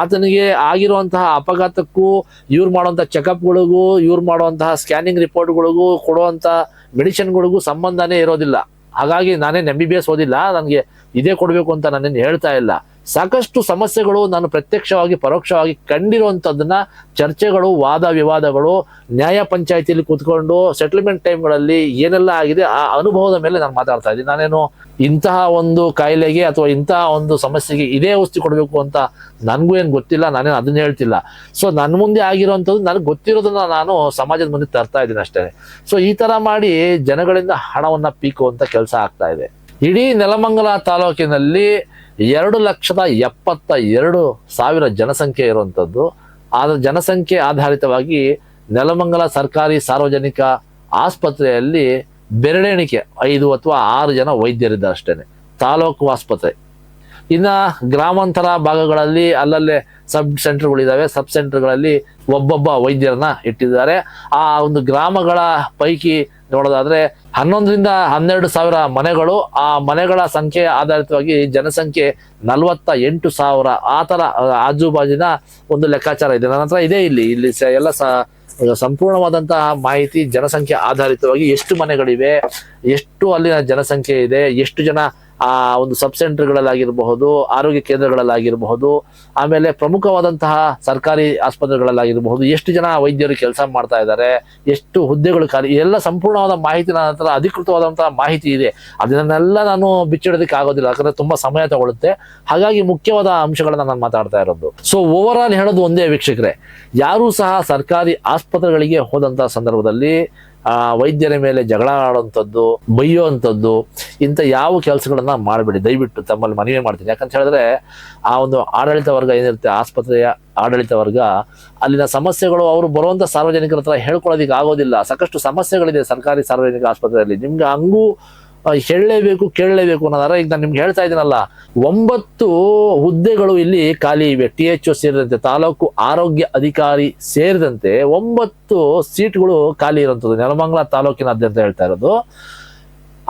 ಆತನಿಗೆ ಆಗಿರುವಂತಹ ಅಪಘಾತಕ್ಕೂ, ಇವ್ರು ಮಾಡುವಂತಹ ಚೆಕಪ್ಗಳಿಗೂ ಇವ್ರು ಮಾಡುವಂತಹ ಸ್ಕ್ಯಾನಿಂಗ್ ರಿಪೋರ್ಟ್ಗಳಿಗೂ ಕೊಡುವಂತ ಮೆಡಿಸಿನ್ಗಳಿಗೂ ಸಂಬಂಧನೇ ಇರೋದಿಲ್ಲ. ಹಾಗಾಗಿ ನಾನೇನು ಎಂ ಬಿ ಬಿ ಎಸ್ ಓದಿಲ್ಲ ನನಗೆ ಇದೇ ಕೊಡಬೇಕು ಅಂತ ನಾನೇನು ಹೇಳ್ತಾ ಇಲ್ಲ. ಸಾಕಷ್ಟು ಸಮಸ್ಯೆಗಳು ನಾನು ಪ್ರತ್ಯಕ್ಷವಾಗಿ, ಪರೋಕ್ಷವಾಗಿ ಕಂಡಿರುವಂಥದ್ದನ್ನ ಚರ್ಚೆಗಳು, ವಾದ ವಿವಾದಗಳು, ನ್ಯಾಯ ಪಂಚಾಯತಿಯಲ್ಲಿ ಕೂತ್ಕೊಂಡು ಸೆಟಲ್ಮೆಂಟ್ ಟೈಮ್ಗಳಲ್ಲಿ ಏನೆಲ್ಲ ಆಗಿದೆ ಆ ಅನುಭವದ ಮೇಲೆ ನಾನು ಮಾತಾಡ್ತಾ ಇದ್ದೀನಿ. ನಾನೇನು ಇಂತಹ ಒಂದು ಕಾಯಿಲೆಗೆ ಅಥವಾ ಇಂತಹ ಒಂದು ಸಮಸ್ಯೆಗೆ ಇದೇ ಔಷಧಿ ಕೊಡಬೇಕು ಅಂತ ನನಗೂ ಏನು ಗೊತ್ತಿಲ್ಲ, ನಾನೇನು ಅದನ್ನ ಹೇಳ್ತಿಲ್ಲ. ಸೊ ನನ್ನ ಮುಂದೆ ಆಗಿರುವಂಥದ್ದು ನನಗೆ ಗೊತ್ತಿರೋದನ್ನ ನಾನು ಸಮಾಜದ ಮುಂದೆ ತರ್ತಾ ಇದ್ದೀನಿ ಅಷ್ಟೇ. ಸೊ ಈ ತರ ಮಾಡಿ ಜನಗಳಿಂದ ಹಣವನ್ನ ಪೀಕುವಂತ ಕೆಲಸ ಆಗ್ತಾ ಇದೆ. ಇಡೀ ನೆಲಮಂಗಲ ತಾಲೂಕಿನಲ್ಲಿ ಎರಡು ಲಕ್ಷದ ಎಪ್ಪತ್ತ ಎರಡು ಸಾವಿರ ಜನಸಂಖ್ಯೆ ಇರುವಂಥದ್ದು ಆದ ಜನಸಂಖ್ಯೆ ಆಧಾರಿತವಾಗಿ ನೆಲಮಂಗಲ ಸರ್ಕಾರಿ ಸಾರ್ವಜನಿಕ ಆಸ್ಪತ್ರೆಯಲ್ಲಿ ಬೆರಳೆಣಿಕೆ ಐದು ಅಥವಾ ಆರು ಜನ ವೈದ್ಯರಿದ್ದಾರೆ ಅಷ್ಟೇ ತಾಲೂಕು ಆಸ್ಪತ್ರೆ. ಇನ್ನು ಗ್ರಾಮಾಂತರ ಭಾಗಗಳಲ್ಲಿ ಅಲ್ಲಲ್ಲೇ ಸಬ್ ಸೆಂಟರ್ಗಳಿದ್ದಾವೆ ಸಬ್ ಸೆಂಟರ್ಗಳಲ್ಲಿ ಒಬ್ಬೊಬ್ಬ ವೈದ್ಯರನ್ನ ಇಟ್ಟಿದ್ದಾರೆ. ಆ ಒಂದು ಗ್ರಾಮಗಳ ಪೈಕಿ ನೋಡೋದಾದ್ರೆ ಹನ್ನೊಂದರಿಂದ ಹನ್ನೆರಡು ಸಾವಿರ ಮನೆಗಳು, ಆ ಮನೆಗಳ ಸಂಖ್ಯೆ ಆಧಾರಿತವಾಗಿ ಜನಸಂಖ್ಯೆ ನಲವತ್ತ ಎಂಟು ಸಾವಿರ. ಆ ಥರ ಆಜುಬಾಜಿನ ಒಂದು ಲೆಕ್ಕಾಚಾರ ಇದೆ. ನನ್ನ ಹತ್ರ ಇದೆ ಇಲ್ಲಿ. ಇಲ್ಲಿ ಸ- ಎಲ್ಲ ಸ, ಸಂಪೂರ್ಣವಾದಂತಹ ಮಾಹಿತಿ ಜನಸಂಖ್ಯೆ ಆಧಾರಿತವಾಗಿ ಎಷ್ಟು ಮನೆಗಳಿವೆ, ಎಷ್ಟು ಅಲ್ಲಿನ ಜನಸಂಖ್ಯೆ ಇದೆ, ಎಷ್ಟು ಜನ ಆ ಒಂದು ಸಬ್ ಸೆಂಟರ್ಗಳಲ್ಲಾಗಿರಬಹುದು, ಆರೋಗ್ಯ ಕೇಂದ್ರಗಳಲ್ಲಾಗಿರಬಹುದು, ಆಮೇಲೆ ಪ್ರಮುಖವಾದಂತಹ ಸರ್ಕಾರಿ ಆಸ್ಪತ್ರೆಗಳಲ್ಲಾಗಿರಬಹುದು, ಎಷ್ಟು ಜನ ವೈದ್ಯರು ಕೆಲಸ ಮಾಡ್ತಾ ಇದ್ದಾರೆ, ಎಷ್ಟು ಹುದ್ದೆಗಳು ಖಾಲಿ ಎಲ್ಲ ಸಂಪೂರ್ಣವಾದ ಮಾಹಿತಿ ನನ್ನ ಹತ್ರ, ಅಧಿಕೃತವಾದಂತಹ ಮಾಹಿತಿ ಇದೆ. ಅದನ್ನೆಲ್ಲ ನಾನು ಬಿಚ್ಚಿಡೋದಕ್ಕೆ ಆಗೋದಿಲ್ಲ, ಯಾಕಂದ್ರೆ ತುಂಬಾ ಸಮಯ ತಗೊಳುತ್ತೆ. ಹಾಗಾಗಿ ಮುಖ್ಯವಾದ ಅಂಶಗಳನ್ನ ನಾನು ಮಾತಾಡ್ತಾ ಇರೋದು. ಸೊ ಓವರ್ ಆಲ್ ಹೇಳೋದು ಒಂದೇ ವೀಕ್ಷಕರೇ, ಯಾರೂ ಸಹ ಸರ್ಕಾರಿ ಆಸ್ಪತ್ರೆಗಳಿಗೆ ಹೋದಂತಹ ಸಂದರ್ಭದಲ್ಲಿ ಆ ವೈದ್ಯರ ಮೇಲೆ ಜಗಳ ಆಡುವಂಥದ್ದು ಬೈಯುವಂಥದ್ದು ಇಂಥ ಯಾವ ಕೆಲಸಗಳನ್ನ ಮಾಡಬೇಡಿ. ದಯವಿಟ್ಟು ತಮ್ಮಲ್ಲಿ ಮನವಿ ಮಾಡ್ತೀನಿ. ಯಾಕಂತ ಹೇಳಿದ್ರೆ, ಆ ಒಂದು ಆಡಳಿತ ವರ್ಗ ಏನಿರುತ್ತೆ, ಆಸ್ಪತ್ರೆಯ ಆಡಳಿತ ವರ್ಗ, ಅಲ್ಲಿನ ಸಮಸ್ಯೆಗಳು ಅವರು ಬರುವಂಥ ಸಾರ್ವಜನಿಕರ ಹತ್ರ ಹೇಳ್ಕೊಳ್ಳೋದಕ್ಕೆ ಆಗೋದಿಲ್ಲ. ಸಾಕಷ್ಟು ಸಮಸ್ಯೆಗಳಿದೆ ಸರ್ಕಾರಿ ಸಾರ್ವಜನಿಕ ಆಸ್ಪತ್ರೆಯಲ್ಲಿ. ನಿಮ್ಗೆ ಹಂಗೂ ಹೇಳಲೇಬೇಕು, ಕೇಳಲೇಬೇಕು ಅನ್ನೋದಾರ ಈಗ ನಾನು ನಿಮ್ಗೆ ಹೇಳ್ತಾ ಇದ್ದೀನಲ್ಲ. ಒಂಬತ್ತು ಹುದ್ದೆಗಳು ಇಲ್ಲಿ ಖಾಲಿ ಇವೆ. ಟಿ ಎಚ್ ಒ ಸೇರಿದಂತೆ, ತಾಲೂಕು ಆರೋಗ್ಯ ಅಧಿಕಾರಿ ಸೇರಿದಂತೆ ಒಂಬತ್ತು ಸೀಟ್ಗಳು ಖಾಲಿ ಇರುವಂಥದ್ದು. ನೆಲಮಂಗಲ ತಾಲೂಕಿನಾದ್ಯಂತ ಹೇಳ್ತಾ ಇರೋದು.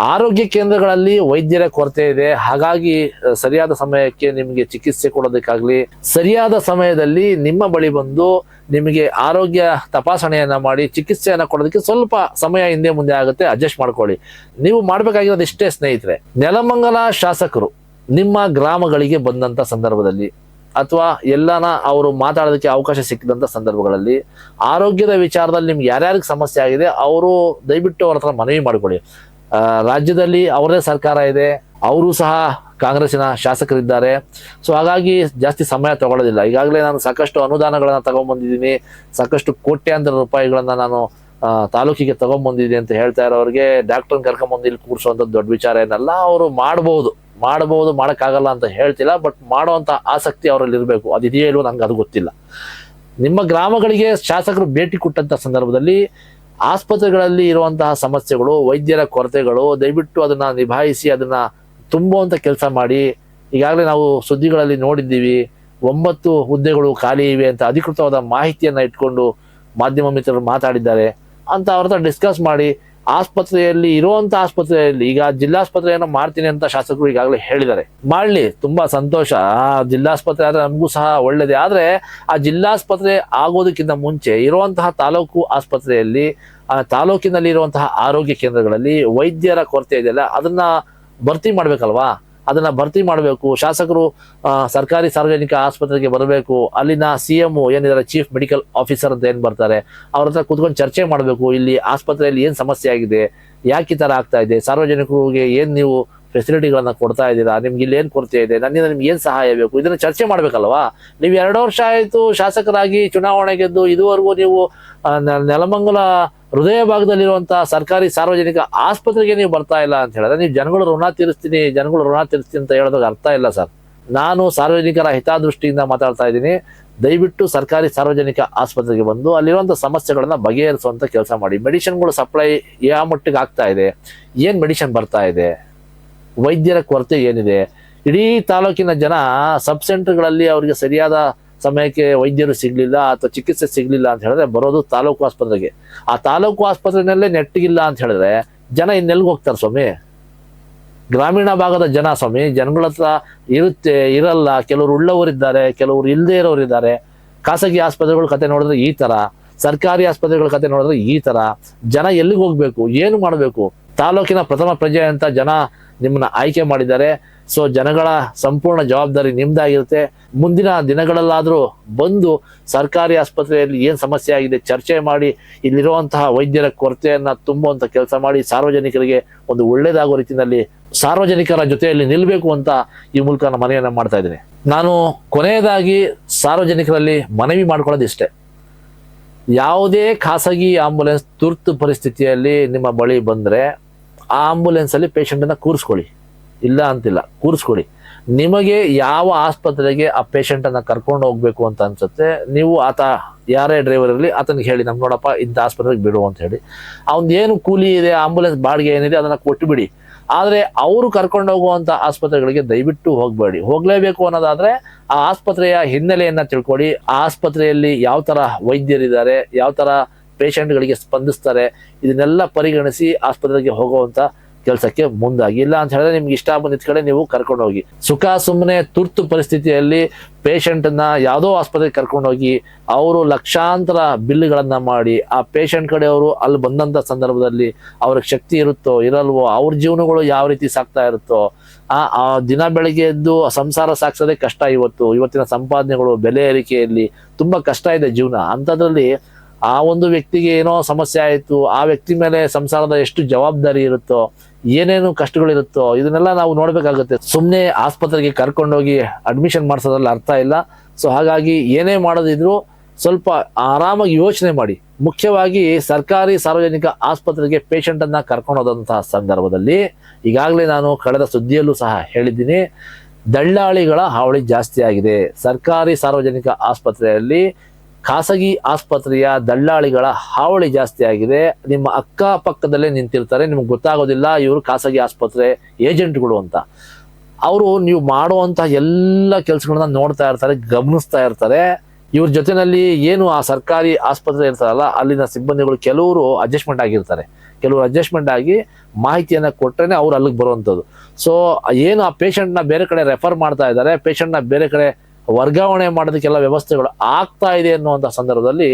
ಆರೋಗ್ಯ ಕೇಂದ್ರಗಳಲ್ಲಿ ವೈದ್ಯರ ಕೊರತೆ ಇದೆ. ಹಾಗಾಗಿ ಸರಿಯಾದ ಸಮಯಕ್ಕೆ ನಿಮಗೆ ಚಿಕಿತ್ಸೆ ಕೊಡೋದಕ್ಕಾಗ್ಲಿ, ಸರಿಯಾದ ಸಮಯದಲ್ಲಿ ನಿಮ್ಮ ಬಳಿ ಬಂದು ನಿಮಗೆ ಆರೋಗ್ಯ ತಪಾಸಣೆಯನ್ನ ಮಾಡಿ ಚಿಕಿತ್ಸೆಯನ್ನ ಕೊಡೋದಕ್ಕೆ ಸ್ವಲ್ಪ ಸಮಯ ಹಿಂದೆ ಮುಂದೆ ಆಗುತ್ತೆ. ಅಡ್ಜಸ್ಟ್ ಮಾಡ್ಕೊಳ್ಳಿ. ನೀವು ಮಾಡಬೇಕಾಗಿರೋದು ಇಷ್ಟೇ ಸ್ನೇಹಿತರೆ, ನೆಲಮಂಗಲ ಶಾಸಕರು ನಿಮ್ಮ ಗ್ರಾಮಗಳಿಗೆ ಬಂದಂತ ಸಂದರ್ಭದಲ್ಲಿ ಅಥವಾ ಎಲ್ಲಾನ ಅವರು ಮಾತಾಡೋದಕ್ಕೆ ಅವಕಾಶ ಸಿಕ್ಕಿದಂಥ ಸಂದರ್ಭಗಳಲ್ಲಿ ಆರೋಗ್ಯದ ವಿಚಾರದಲ್ಲಿ ನಿಮ್ಗೆ ಯಾರ್ಯಾರಿಗೆ ಸಮಸ್ಯೆ ಆಗಿದೆ, ಅವರು ದಯವಿಟ್ಟು ಅವ್ರ ಹತ್ರ ಮನವಿ ಮಾಡ್ಕೊಳ್ಳಿ. ರಾಜ್ಯದಲ್ಲಿ ಅವರದೇ ಸರ್ಕಾರ ಇದೆ, ಅವರು ಸಹ ಕಾಂಗ್ರೆಸ್ಸಿನ ಶಾಸಕರಿದ್ದಾರೆ. ಸೊ ಹಾಗಾಗಿ ಜಾಸ್ತಿ ಸಮಯ ತಗೊಳ್ಳೋದಿಲ್ಲ. ಈಗಾಗಲೇ ನಾನು ಸಾಕಷ್ಟು ಅನುದಾನಗಳನ್ನು ತಗೊಂಡ್ಬಂದಿದ್ದೀನಿ ಸಾಕಷ್ಟು ಕೋಟ್ಯಾಂತರ ರೂಪಾಯಿಗಳನ್ನು ನಾನು ತಾಲೂಕಿಗೆ ತಗೊಂಡ್ಬಂದಿದ್ದೀನಿ ಅಂತ ಹೇಳ್ತಾ ಇರೋರಿಗೆ ಡಾಕ್ಟರ್ನ ಕರ್ಕೊಂಬಂದು ಇಲ್ಲಿ ಕೂರಿಸುವಂಥ ದೊಡ್ಡ ವಿಚಾರ ಏನಲ್ಲ, ಅವರು ಮಾಡ್ಬೋದು. ಮಾಡ್ಬೋದು, ಮಾಡೋಕ್ಕಾಗಲ್ಲ ಅಂತ ಹೇಳ್ತಿಲ್ಲ, ಬಟ್ ಮಾಡುವಂಥ ಆಸಕ್ತಿ ಅವರಲ್ಲಿ ಇರಬೇಕು. ಅದು ಇದೆಯೇ ಇಲ್ವೋ ನನಗೆ ಅದು ಗೊತ್ತಿಲ್ಲ. ನಿಮ್ಮ ಗ್ರಾಮಗಳಿಗೆ ಶಾಸಕರು ಭೇಟಿ ಕೊಟ್ಟಂಥ ಸಂದರ್ಭದಲ್ಲಿ ಆಸ್ಪತ್ರೆಗಳಲ್ಲಿ ಇರುವಂತಹ ಸಮಸ್ಯೆಗಳು, ವೈದ್ಯರ ಕೊರತೆಗಳು, ದಯವಿಟ್ಟು ಅದನ್ನ ನಿಭಾಯಿಸಿ, ಅದನ್ನ ತುಂಬುವಂತ ಕೆಲಸ ಮಾಡಿ. ಈಗಾಗಲೇ ನಾವು ಸುದ್ದಿಗಳಲ್ಲಿ ನೋಡಿದ್ದೀವಿ, ಒಂಬತ್ತು ಹುದ್ದೆಗಳು ಖಾಲಿ ಇವೆ ಅಂತ ಅಧಿಕೃತವಾದ ಮಾಹಿತಿಯನ್ನ ಇಟ್ಕೊಂಡು ಮಾಧ್ಯಮ ಮಿತ್ರರು ಮಾತಾಡಿದ್ದಾರೆ. ಅಂತ ಅವ್ರ ಡಿಸ್ಕಸ್ ಮಾಡಿ ಆಸ್ಪತ್ರೆಯಲ್ಲಿ, ಇರುವಂತ ಆಸ್ಪತ್ರೆಯಲ್ಲಿ ಈಗ ಜಿಲ್ಲಾಸ್ಪತ್ರೆಯನ್ನು ಮಾಡ್ತೀನಿ ಅಂತ ಶಾಸಕರು ಈಗಾಗಲೇ ಹೇಳಿದ್ದಾರೆ. ಮಾಡಲಿ, ತುಂಬಾ ಸಂತೋಷ. ಆ ಜಿಲ್ಲಾಸ್ಪತ್ರೆ ಆದ್ರೆ ನಮಗೂ ಸಹ ಒಳ್ಳೇದೇ. ಆದ್ರೆ ಆ ಜಿಲ್ಲಾಸ್ಪತ್ರೆ ಆಗೋದಕ್ಕಿಂತ ಮುಂಚೆ ಇರುವಂತಹ ತಾಲೂಕು ಆಸ್ಪತ್ರೆಯಲ್ಲಿ, ಆ ತಾಲೂಕಿನಲ್ಲಿ ಇರುವಂತಹ ಆರೋಗ್ಯ ಕೇಂದ್ರಗಳಲ್ಲಿ ವೈದ್ಯರ ಕೊರತೆ ಇದೆಯಲ್ಲ, ಅದನ್ನ ಭರ್ತಿ ಮಾಡ್ಬೇಕಲ್ವಾ? ಅದನ್ನ ಭರ್ತಿ ಮಾಡಬೇಕು. ಶಾಸಕರು ಸರ್ಕಾರಿ ಸಾರ್ವಜನಿಕ ಆಸ್ಪತ್ರೆಗೆ ಬರಬೇಕು. ಅಲ್ಲಿನ ಸಿ ಎಂ ಏನಿದ್ದಾರೆ ಚೀಫ್ ಮೆಡಿಕಲ್ ಆಫೀಸರ್ ಅಂತ ಏನು ಬರ್ತಾರೆ, ಅವ್ರ ಹತ್ರ ಕುತ್ಕೊಂಡು ಚರ್ಚೆ ಮಾಡಬೇಕು. ಇಲ್ಲಿ ಆಸ್ಪತ್ರೆಯಲ್ಲಿ ಏನು ಸಮಸ್ಯೆ ಆಗಿದೆ, ಯಾಕೆ ಈ ಥರ ಆಗ್ತಾ ಇದೆ, ಸಾರ್ವಜನಿಕರಿಗೆ ಏನು ನೀವು ಫೆಸಿಲಿಟಿಗಳನ್ನ ಕೊಡ್ತಾ ಇದ್ದೀರಾ? ನಿಮ್ಗೆ ಇಲ್ಲಿ ಏನು ಕೊರತೆ ಇದೆ? ನನ್ನಿಂದ ನಿಮ್ಗೆ ಏನು ಸಹಾಯ ಬೇಕು? ಇದನ್ನ ಚರ್ಚೆ ಮಾಡಬೇಕಲ್ವಾ? ನೀವು ಎರಡು ವರ್ಷ ಆಯ್ತು ಶಾಸಕರಾಗಿ ಚುನಾವಣೆ ಗೆದ್ದು ಇದುವರೆಗೂ ನೀವು ನೆಲಮಂಗಲ ಹೃದಯ ಭಾಗದಲ್ಲಿರುವಂತಹ ಸರ್ಕಾರಿ ಸಾರ್ವಜನಿಕ ಆಸ್ಪತ್ರೆಗೆ ನೀವು ಬರ್ತಾ ಇಲ್ಲ ಅಂತ ಹೇಳಿದ್ರೆ ನೀವು ಜನಗಳು ಋಣ ತೀರಿಸ್ತೀನಿ, ಜನಗಳು ಋಣ ತೀರಿಸ್ತೀನಿ ಅಂತ ಹೇಳೋದಕ್ಕೆ ಅರ್ಥ ಇಲ್ಲ ಸರ್. ನಾನು ಸಾರ್ವಜನಿಕರ ಹಿತಾದೃಷ್ಟಿಯಿಂದ ಮಾತಾಡ್ತಾ ಇದ್ದೀನಿ. ದಯವಿಟ್ಟು ಸರ್ಕಾರಿ ಸಾರ್ವಜನಿಕ ಆಸ್ಪತ್ರೆಗೆ ಬಂದು ಅಲ್ಲಿರುವಂಥ ಸಮಸ್ಯೆಗಳನ್ನು ಬಗೆಹರಿಸುವಂಥ ಕೆಲಸ ಮಾಡಿ. ಮೆಡಿಷನ್ಗಳು ಸಪ್ಲೈ ಯಾವ ಮಟ್ಟಿಗೆ ಆಗ್ತಾ ಇದೆ? ಏನ್ ಮೆಡಿಷನ್ ಬರ್ತಾ ಇದೆ? ವೈದ್ಯರ ಕೊರತೆ ಏನಿದೆ? ಇಡೀ ತಾಲೂಕಿನ ಜನ ಸಬ್ ಸೆಂಟರ್ಗಳಲ್ಲಿ ಅವರಿಗೆ ಸರಿಯಾದ ಸಮಯಕ್ಕೆ ವೈದ್ಯರು ಸಿಗ್ಲಿಲ್ಲ ಅಥವಾ ಚಿಕಿತ್ಸೆ ಸಿಗಲಿಲ್ಲ ಅಂತ ಹೇಳಿದ್ರೆ ಬರೋದು ತಾಲೂಕು ಆಸ್ಪತ್ರೆಗೆ. ಆ ತಾಲೂಕು ಆಸ್ಪತ್ರೆನಲ್ಲೇ ನೆಟ್ಟಿಗಿಲ್ಲ ಅಂತ ಹೇಳಿದ್ರೆ ಜನ ಇನ್ನೆಲ್ಗೆ ಹೋಗ್ತಾರೆ ಸ್ವಾಮಿ? ಗ್ರಾಮೀಣ ಭಾಗದ ಜನ ಸ್ವಾಮಿ, ಜನಗಳ ಹತ್ರ ಇರುತ್ತೆ, ಇರಲ್ಲ. ಕೆಲವರು ಉಳ್ಳವರಿದ್ದಾರೆ, ಕೆಲವರು ಇಲ್ಲದೆ ಇರೋರಿದ್ದಾರೆ. ಖಾಸಗಿ ಆಸ್ಪತ್ರೆಗಳ ಕತೆ ನೋಡಿದ್ರೆ ಈ ತರ ಸರ್ಕಾರಿ ಆಸ್ಪತ್ರೆಗಳ ಕತೆ ನೋಡಿದ್ರೆ ಈ ತರ ಜನ ಎಲ್ಲಿಗೆ ಹೋಗ್ಬೇಕು? ಏನು ಮಾಡಬೇಕು? ತಾಲೂಕಿನ ಪ್ರಥಮ ಪ್ರಜೆ ಅಂತ ಜನ ನಿಮ್ಮನ್ನ ಆಯ್ಕೆ ಮಾಡಿದ್ದಾರೆ. ಸೊ ಜನಗಳ ಸಂಪೂರ್ಣ ಜವಾಬ್ದಾರಿ ನಿಮ್ದಾಗಿರುತ್ತೆ. ಮುಂದಿನ ದಿನಗಳಲ್ಲಾದರೂ ಬಂದು ಸರ್ಕಾರಿ ಆಸ್ಪತ್ರೆಯಲ್ಲಿ ಏನು ಸಮಸ್ಯೆ ಆಗಿದೆ ಚರ್ಚೆ ಮಾಡಿ, ಇಲ್ಲಿರುವಂತಹ ವೈದ್ಯರ ಕೊರತೆಯನ್ನು ತುಂಬುವಂಥ ಕೆಲಸ ಮಾಡಿ ಸಾರ್ವಜನಿಕರಿಗೆ ಒಂದು ಒಳ್ಳೆಯದಾಗೋ ರೀತಿಯಲ್ಲಿ ಸಾರ್ವಜನಿಕರ ಜೊತೆಯಲ್ಲಿ ನಿಲ್ಲಬೇಕು ಅಂತ ಈ ಮೂಲಕ ನಾನು ಮನವಿಯನ್ನು ಮಾಡ್ತಾ ಇದ್ದೀನಿ. ನಾನು ಕೊನೆಯದಾಗಿ ಸಾರ್ವಜನಿಕರಲ್ಲಿ ಮನವಿ ಮಾಡ್ಕೊಳ್ಳೋದು ಇಷ್ಟೇ ಯಾವುದೇ ಖಾಸಗಿ ಆಂಬುಲೆನ್ಸ್ ತುರ್ತು ಪರಿಸ್ಥಿತಿಯಲ್ಲಿ ನಿಮ್ಮ ಬಳಿ ಬಂದರೆ ಆ ಆಂಬುಲೆನ್ಸ್ ಅಲ್ಲಿ patient ಅನ್ನ ಕೂರಿಸ್ಕೊಳ್ಳಿ. ಇಲ್ಲ ಅಂತಿಲ್ಲ, ಕೂರಿಸ್ಕೊಳ್ಳಿ. ನಿಮಗೆ ಯಾವ ಆಸ್ಪತ್ರೆಗೆ ಆ ಪೇಷಂಟನ್ನು ಕರ್ಕೊಂಡು ಹೋಗಬೇಕು ಅಂತ ಅನ್ಸುತ್ತೆ, ನೀವು ಆತ, ಯಾರೇ ಡ್ರೈವರ್ ಇರಲಿ, ಆತನಿಗೆ ಹೇಳಿ, ನಮ್ಗೆ ನೋಡಪ್ಪ, ಇಂಥ ಆಸ್ಪತ್ರೆಗೆ ಬಿಡು ಅಂತ ಹೇಳಿ. ಅವ್ನ್ ಏನು ಕೂಲಿ ಇದೆ ಆಂಬುಲೆನ್ಸ್ ಬಾಡಿಗೆ ಏನಿದೆ, ಅದನ್ನ ಕೊಟ್ಟುಬಿಡಿ ಆದರೆ ಅವರು ಕರ್ಕೊಂಡು ಹೋಗುವಂತ ಆಸ್ಪತ್ರೆಗಳಿಗೆ ದಯವಿಟ್ಟು ಹೋಗಬೇಡಿ. ಹೋಗಲೇಬೇಕು ಅನ್ನೋದಾದ್ರೆ ಆ ಆಸ್ಪತ್ರೆಯ ಹಿನ್ನೆಲೆಯನ್ನು ತಿಳ್ಕೊಳ್ಳಿ ಆ ಆಸ್ಪತ್ರೆಯಲ್ಲಿ ಯಾವ ಥರ ವೈದ್ಯರಿದ್ದಾರೆ, ಯಾವ ತರ ಪೇಷಂಟ್ಗಳಿಗೆ ಸ್ಪಂದಿಸ್ತಾರೆ, ಇದನ್ನೆಲ್ಲ ಪರಿಗಣಿಸಿ ಆಸ್ಪತ್ರೆಗೆ ಹೋಗುವಂಥ ಕೆಲಸಕ್ಕೆ ಮುಂದಾಗಿ. ಇಲ್ಲ ಅಂತ ಹೇಳಿದ್ರೆ ನಿಮ್ಗೆ ಇಷ್ಟ ಬಂದಿದ್ದ ಕಡೆ ನೀವು ಕರ್ಕೊಂಡು ಹೋಗಿ. ಸುಖ ಸುಮ್ಮನೆ ತುರ್ತು ಪರಿಸ್ಥಿತಿಯಲ್ಲಿ ಪೇಷಂಟನ್ನ ಯಾವುದೋ ಆಸ್ಪತ್ರೆಗೆ ಕರ್ಕೊಂಡು ಹೋಗಿ, ಅವರು ಲಕ್ಷಾಂತರ ಬಿಲ್ಗಳನ್ನ ಮಾಡಿ, ಆ ಪೇಷಂಟ್ ಕಡೆಯವರು ಅಲ್ಲಿ ಬಂದಂತ ಸಂದರ್ಭದಲ್ಲಿ ಅವ್ರಿಗೆ ಶಕ್ತಿ ಇರುತ್ತೋ, ಇರಲ್ವೋ, ಅವ್ರ ಜೀವನಗಳು ಯಾವ ರೀತಿ ಸಾಕ್ತಾ ಇರುತ್ತೋ, ಆ ಆ ದಿನ ಬೆಳಗ್ಗೆ ಎದ್ದು ಸಂಸಾರ ಸಾಕ್ಸೋದೇ ಕಷ್ಟ ಇವತ್ತು. ಇವತ್ತಿನ ಸಂಪಾದನೆಗಳು, ಬೆಲೆ ಏರಿಕೆಯಲ್ಲಿ ತುಂಬಾ ಕಷ್ಟ ಇದೆ ಜೀವನ. ಅಂಥದ್ರಲ್ಲಿ ಆ ಒಂದು ವ್ಯಕ್ತಿಗೆ ಏನೋ ಸಮಸ್ಯೆ ಆಯಿತು, ಆ ವ್ಯಕ್ತಿ ಮೇಲೆ ಸಂಸಾರದ ಎಷ್ಟು ಜವಾಬ್ದಾರಿ ಇರುತ್ತೋ, ಏನೇನು ಕಷ್ಟಗಳಿರುತ್ತೋ, ಇದನ್ನೆಲ್ಲ ನಾವು ನೋಡಬೇಕಾಗುತ್ತೆ. ಸುಮ್ಮನೆ ಆಸ್ಪತ್ರೆಗೆ ಕರ್ಕೊಂಡೋಗಿ ಅಡ್ಮಿಷನ್ ಮಾಡಿಸೋದ್ರಲ್ಲಿ ಅರ್ಥ ಇಲ್ಲ. ಸೊ ಹಾಗಾಗಿ ಏನೇ ಮಾಡೋದಿದ್ರು ಸ್ವಲ್ಪ ಆರಾಮಾಗಿ ಯೋಚನೆ ಮಾಡಿ. ಮುಖ್ಯವಾಗಿ ಸರ್ಕಾರಿ ಸಾರ್ವಜನಿಕ ಆಸ್ಪತ್ರೆಗೆ ಪೇಷಂಟ್ ಅನ್ನ ಕರ್ಕೊಂಡು ಹೋದಂತಹ ಸಂದರ್ಭದಲ್ಲಿ ಈಗಾಗಲೇ ನಾನು ಕಳೆದ ಸುದ್ದಿಯಲ್ಲೂ ಸಹ ಹೇಳಿದ್ದೀನಿ ದಳ್ಳಾಳಿಗಳ ಹಾವಳಿ ಜಾಸ್ತಿ ಆಗಿದೆ. ಸರ್ಕಾರಿ ಸಾರ್ವಜನಿಕ ಆಸ್ಪತ್ರೆಯಲ್ಲಿ ಖಾಸಗಿ ಆಸ್ಪತ್ರೆಯ ದಳ್ಳಾಳಿಗಳ ಹಾವಳಿ ಜಾಸ್ತಿ ಆಗಿದೆ. ನಿಮ್ಮ ಅಕ್ಕಪಕ್ಕದಲ್ಲೇ ನಿಂತಿರ್ತಾರೆ. ನಿಮ್ಗೆ ಗೊತ್ತಾಗೋದಿಲ್ಲ ಇವರು ಖಾಸಗಿ ಆಸ್ಪತ್ರೆ ಏಜೆಂಟ್ಗಳು ಅಂತ. ಅವರು ನೀವು ಮಾಡುವಂತಹ ಎಲ್ಲ ಕೆಲಸಗಳನ್ನ ನೋಡ್ತಾ ಇರ್ತಾರೆ, ಗಮನಿಸ್ತಾ ಇರ್ತಾರೆ. ಇವ್ರ ಜೊತೆನಲ್ಲಿ ಏನು ಆ ಸರ್ಕಾರಿ ಆಸ್ಪತ್ರೆ ಇರ್ತಾರಲ್ಲ, ಅಲ್ಲಿನ ಸಿಬ್ಬಂದಿಗಳು ಕೆಲವರು ಅಡ್ಜಸ್ಟ್ಮೆಂಟ್ ಆಗಿರ್ತಾರೆ. ಕೆಲವರು ಅಡ್ಜಸ್ಟ್ಮೆಂಟ್ ಆಗಿ ಮಾಹಿತಿಯನ್ನ ಕೊಟ್ಟರೆ ಅವ್ರು ಅಲ್ಲಿಗೆ ಬರುವಂಥದ್ದು ಸೊ ಏನು ಆ ಪೇಷಂಟ್ನ ಬೇರೆ ಕಡೆ ರೆಫರ್ ಮಾಡ್ತಾ ಇದ್ದಾರೆ ಪೇಷಂಟ್ನ ಬೇರೆ ಕಡೆ ವರ್ಗಾವಣೆ ಮಾಡೋದಕ್ಕೆಲ್ಲ ವ್ಯವಸ್ಥೆಗಳು ಆಗ್ತಾ ಇದೆ ಅನ್ನುವಂಥ ಸಂದರ್ಭದಲ್ಲಿ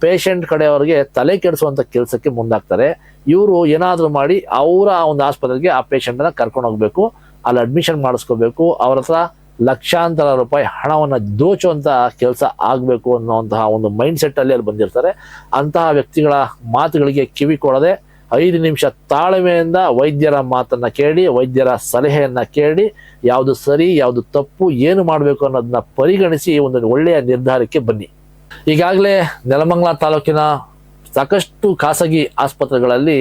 ಪೇಷಂಟ್ ಕಡೆಯವರಿಗೆ ತಲೆ ಕೆಡಿಸುವಂಥ ಕೆಲಸಕ್ಕೆ ಮುಂದಾಗ್ತಾರೆ. ಇವರು ಏನಾದರೂ ಮಾಡಿ ಅವರ ಒಂದು ಆಸ್ಪತ್ರೆಗೆ ಆ ಪೇಷಂಟನ್ನು ಕರ್ಕೊಂಡು ಹೋಗಬೇಕು. ಅಲ್ಲಿ ಅಡ್ಮಿಷನ್ ಮಾಡಿಸ್ಕೋಬೇಕು. ಅವ್ರ ಹತ್ರ ಲಕ್ಷಾಂತರ ರೂಪಾಯಿ ಹಣವನ್ನು ದೋಚುವಂಥ ಕೆಲಸ ಆಗಬೇಕು ಅನ್ನುವಂತಹ ಒಂದು ಮೈಂಡ್ ಸೆಟ್ಟಲ್ಲಿ ಅಲ್ಲಿ ಬಂದಿರ್ತಾರೆ. ಅಂತಹ ವ್ಯಕ್ತಿಗಳ ಮಾತುಗಳಿಗೆ ಕಿವಿ ಕೊಡದೆ ಐದು ನಿಮಿಷ ತಾಳ್ಮೆಯಿಂದ ವೈದ್ಯರ ಮಾತನ್ನ ಕೇಳಿ, ವೈದ್ಯರ ಸಲಹೆಯನ್ನು ಕೇಳಿ, ಯಾವುದು ಸರಿ, ಯಾವುದು ತಪ್ಪು, ಏನು ಮಾಡಬೇಕು ಅನ್ನೋದನ್ನ ಪರಿಗಣಿಸಿ ಒಂದು ಒಳ್ಳೆಯ ನಿರ್ಧಾರಕ್ಕೆ ಬನ್ನಿ. ಈಗಾಗಲೇ ನೆಲಮಂಗಲ ತಾಲೂಕಿನ ಸಾಕಷ್ಟು ಖಾಸಗಿ ಆಸ್ಪತ್ರೆಗಳಲ್ಲಿ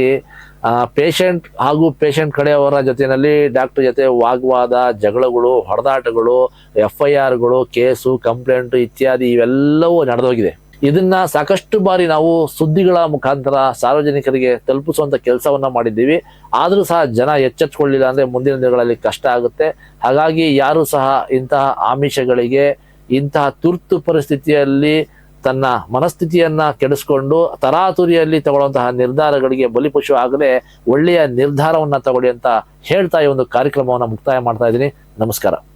ಪೇಷಂಟ್ ಹಾಗೂ ಪೇಷಂಟ್ ಕಡೆಯವರ ಜೊತೆಯಲ್ಲಿ ಡಾಕ್ಟರ್ ಜೊತೆ ವಾಗ್ವಾದ, ಜಗಳಗಳು, ಹೊಡೆದಾಟಗಳು ಎಫ್ ಐ ಆರ್ಗಳು ಕೇಸು ಕಂಪ್ಲೇಂಟು ಇತ್ಯಾದಿ ಇವೆಲ್ಲವೂ ನಡೆದೋಗಿದೆ. ಇದನ್ನ ಸಾಕಷ್ಟು ಬಾರಿ ನಾವು ಸುದ್ದಿಗಳ ಮುಖಾಂತರ ಸಾರ್ವಜನಿಕರಿಗೆ ತಲುಪಿಸುವಂತ ಕೆಲಸವನ್ನ ಮಾಡಿದ್ದೀವಿ. ಆದರೂ ಸಹ ಜನ ಎಚ್ಚೆತ್ಕೊಳ್ಳಿಲ್ಲ ಅಂದ್ರೆ ಮುಂದಿನ ದಿನಗಳಲ್ಲಿ ಕಷ್ಟ ಆಗುತ್ತೆ. ಹಾಗಾಗಿ ಯಾರು ಸಹ ಇಂತಹ ಆಮಿಷಗಳಿಗೆ, ಇಂತಹ ತುರ್ತು ಪರಿಸ್ಥಿತಿಯಲ್ಲಿ ತನ್ನ ಮನಸ್ಥಿತಿಯನ್ನ ಕೆಡಿಸ್ಕೊಂಡು ತರಾತುರಿಯಲ್ಲಿ ತಗೊಳ್ಳುವಂತಹ ನಿರ್ಧಾರಗಳಿಗೆ ಬಲಿಪಶು ಆಗದೆ ಒಳ್ಳೆಯ ನಿರ್ಧಾರವನ್ನ ತಗೊಳ್ಳಿ ಅಂತ ಹೇಳ್ತಾ ಈ ಒಂದು ಕಾರ್ಯಕ್ರಮವನ್ನು ಮುಕ್ತಾಯ ಮಾಡ್ತಾ ಇದ್ದೀನಿ. ನಮಸ್ಕಾರ.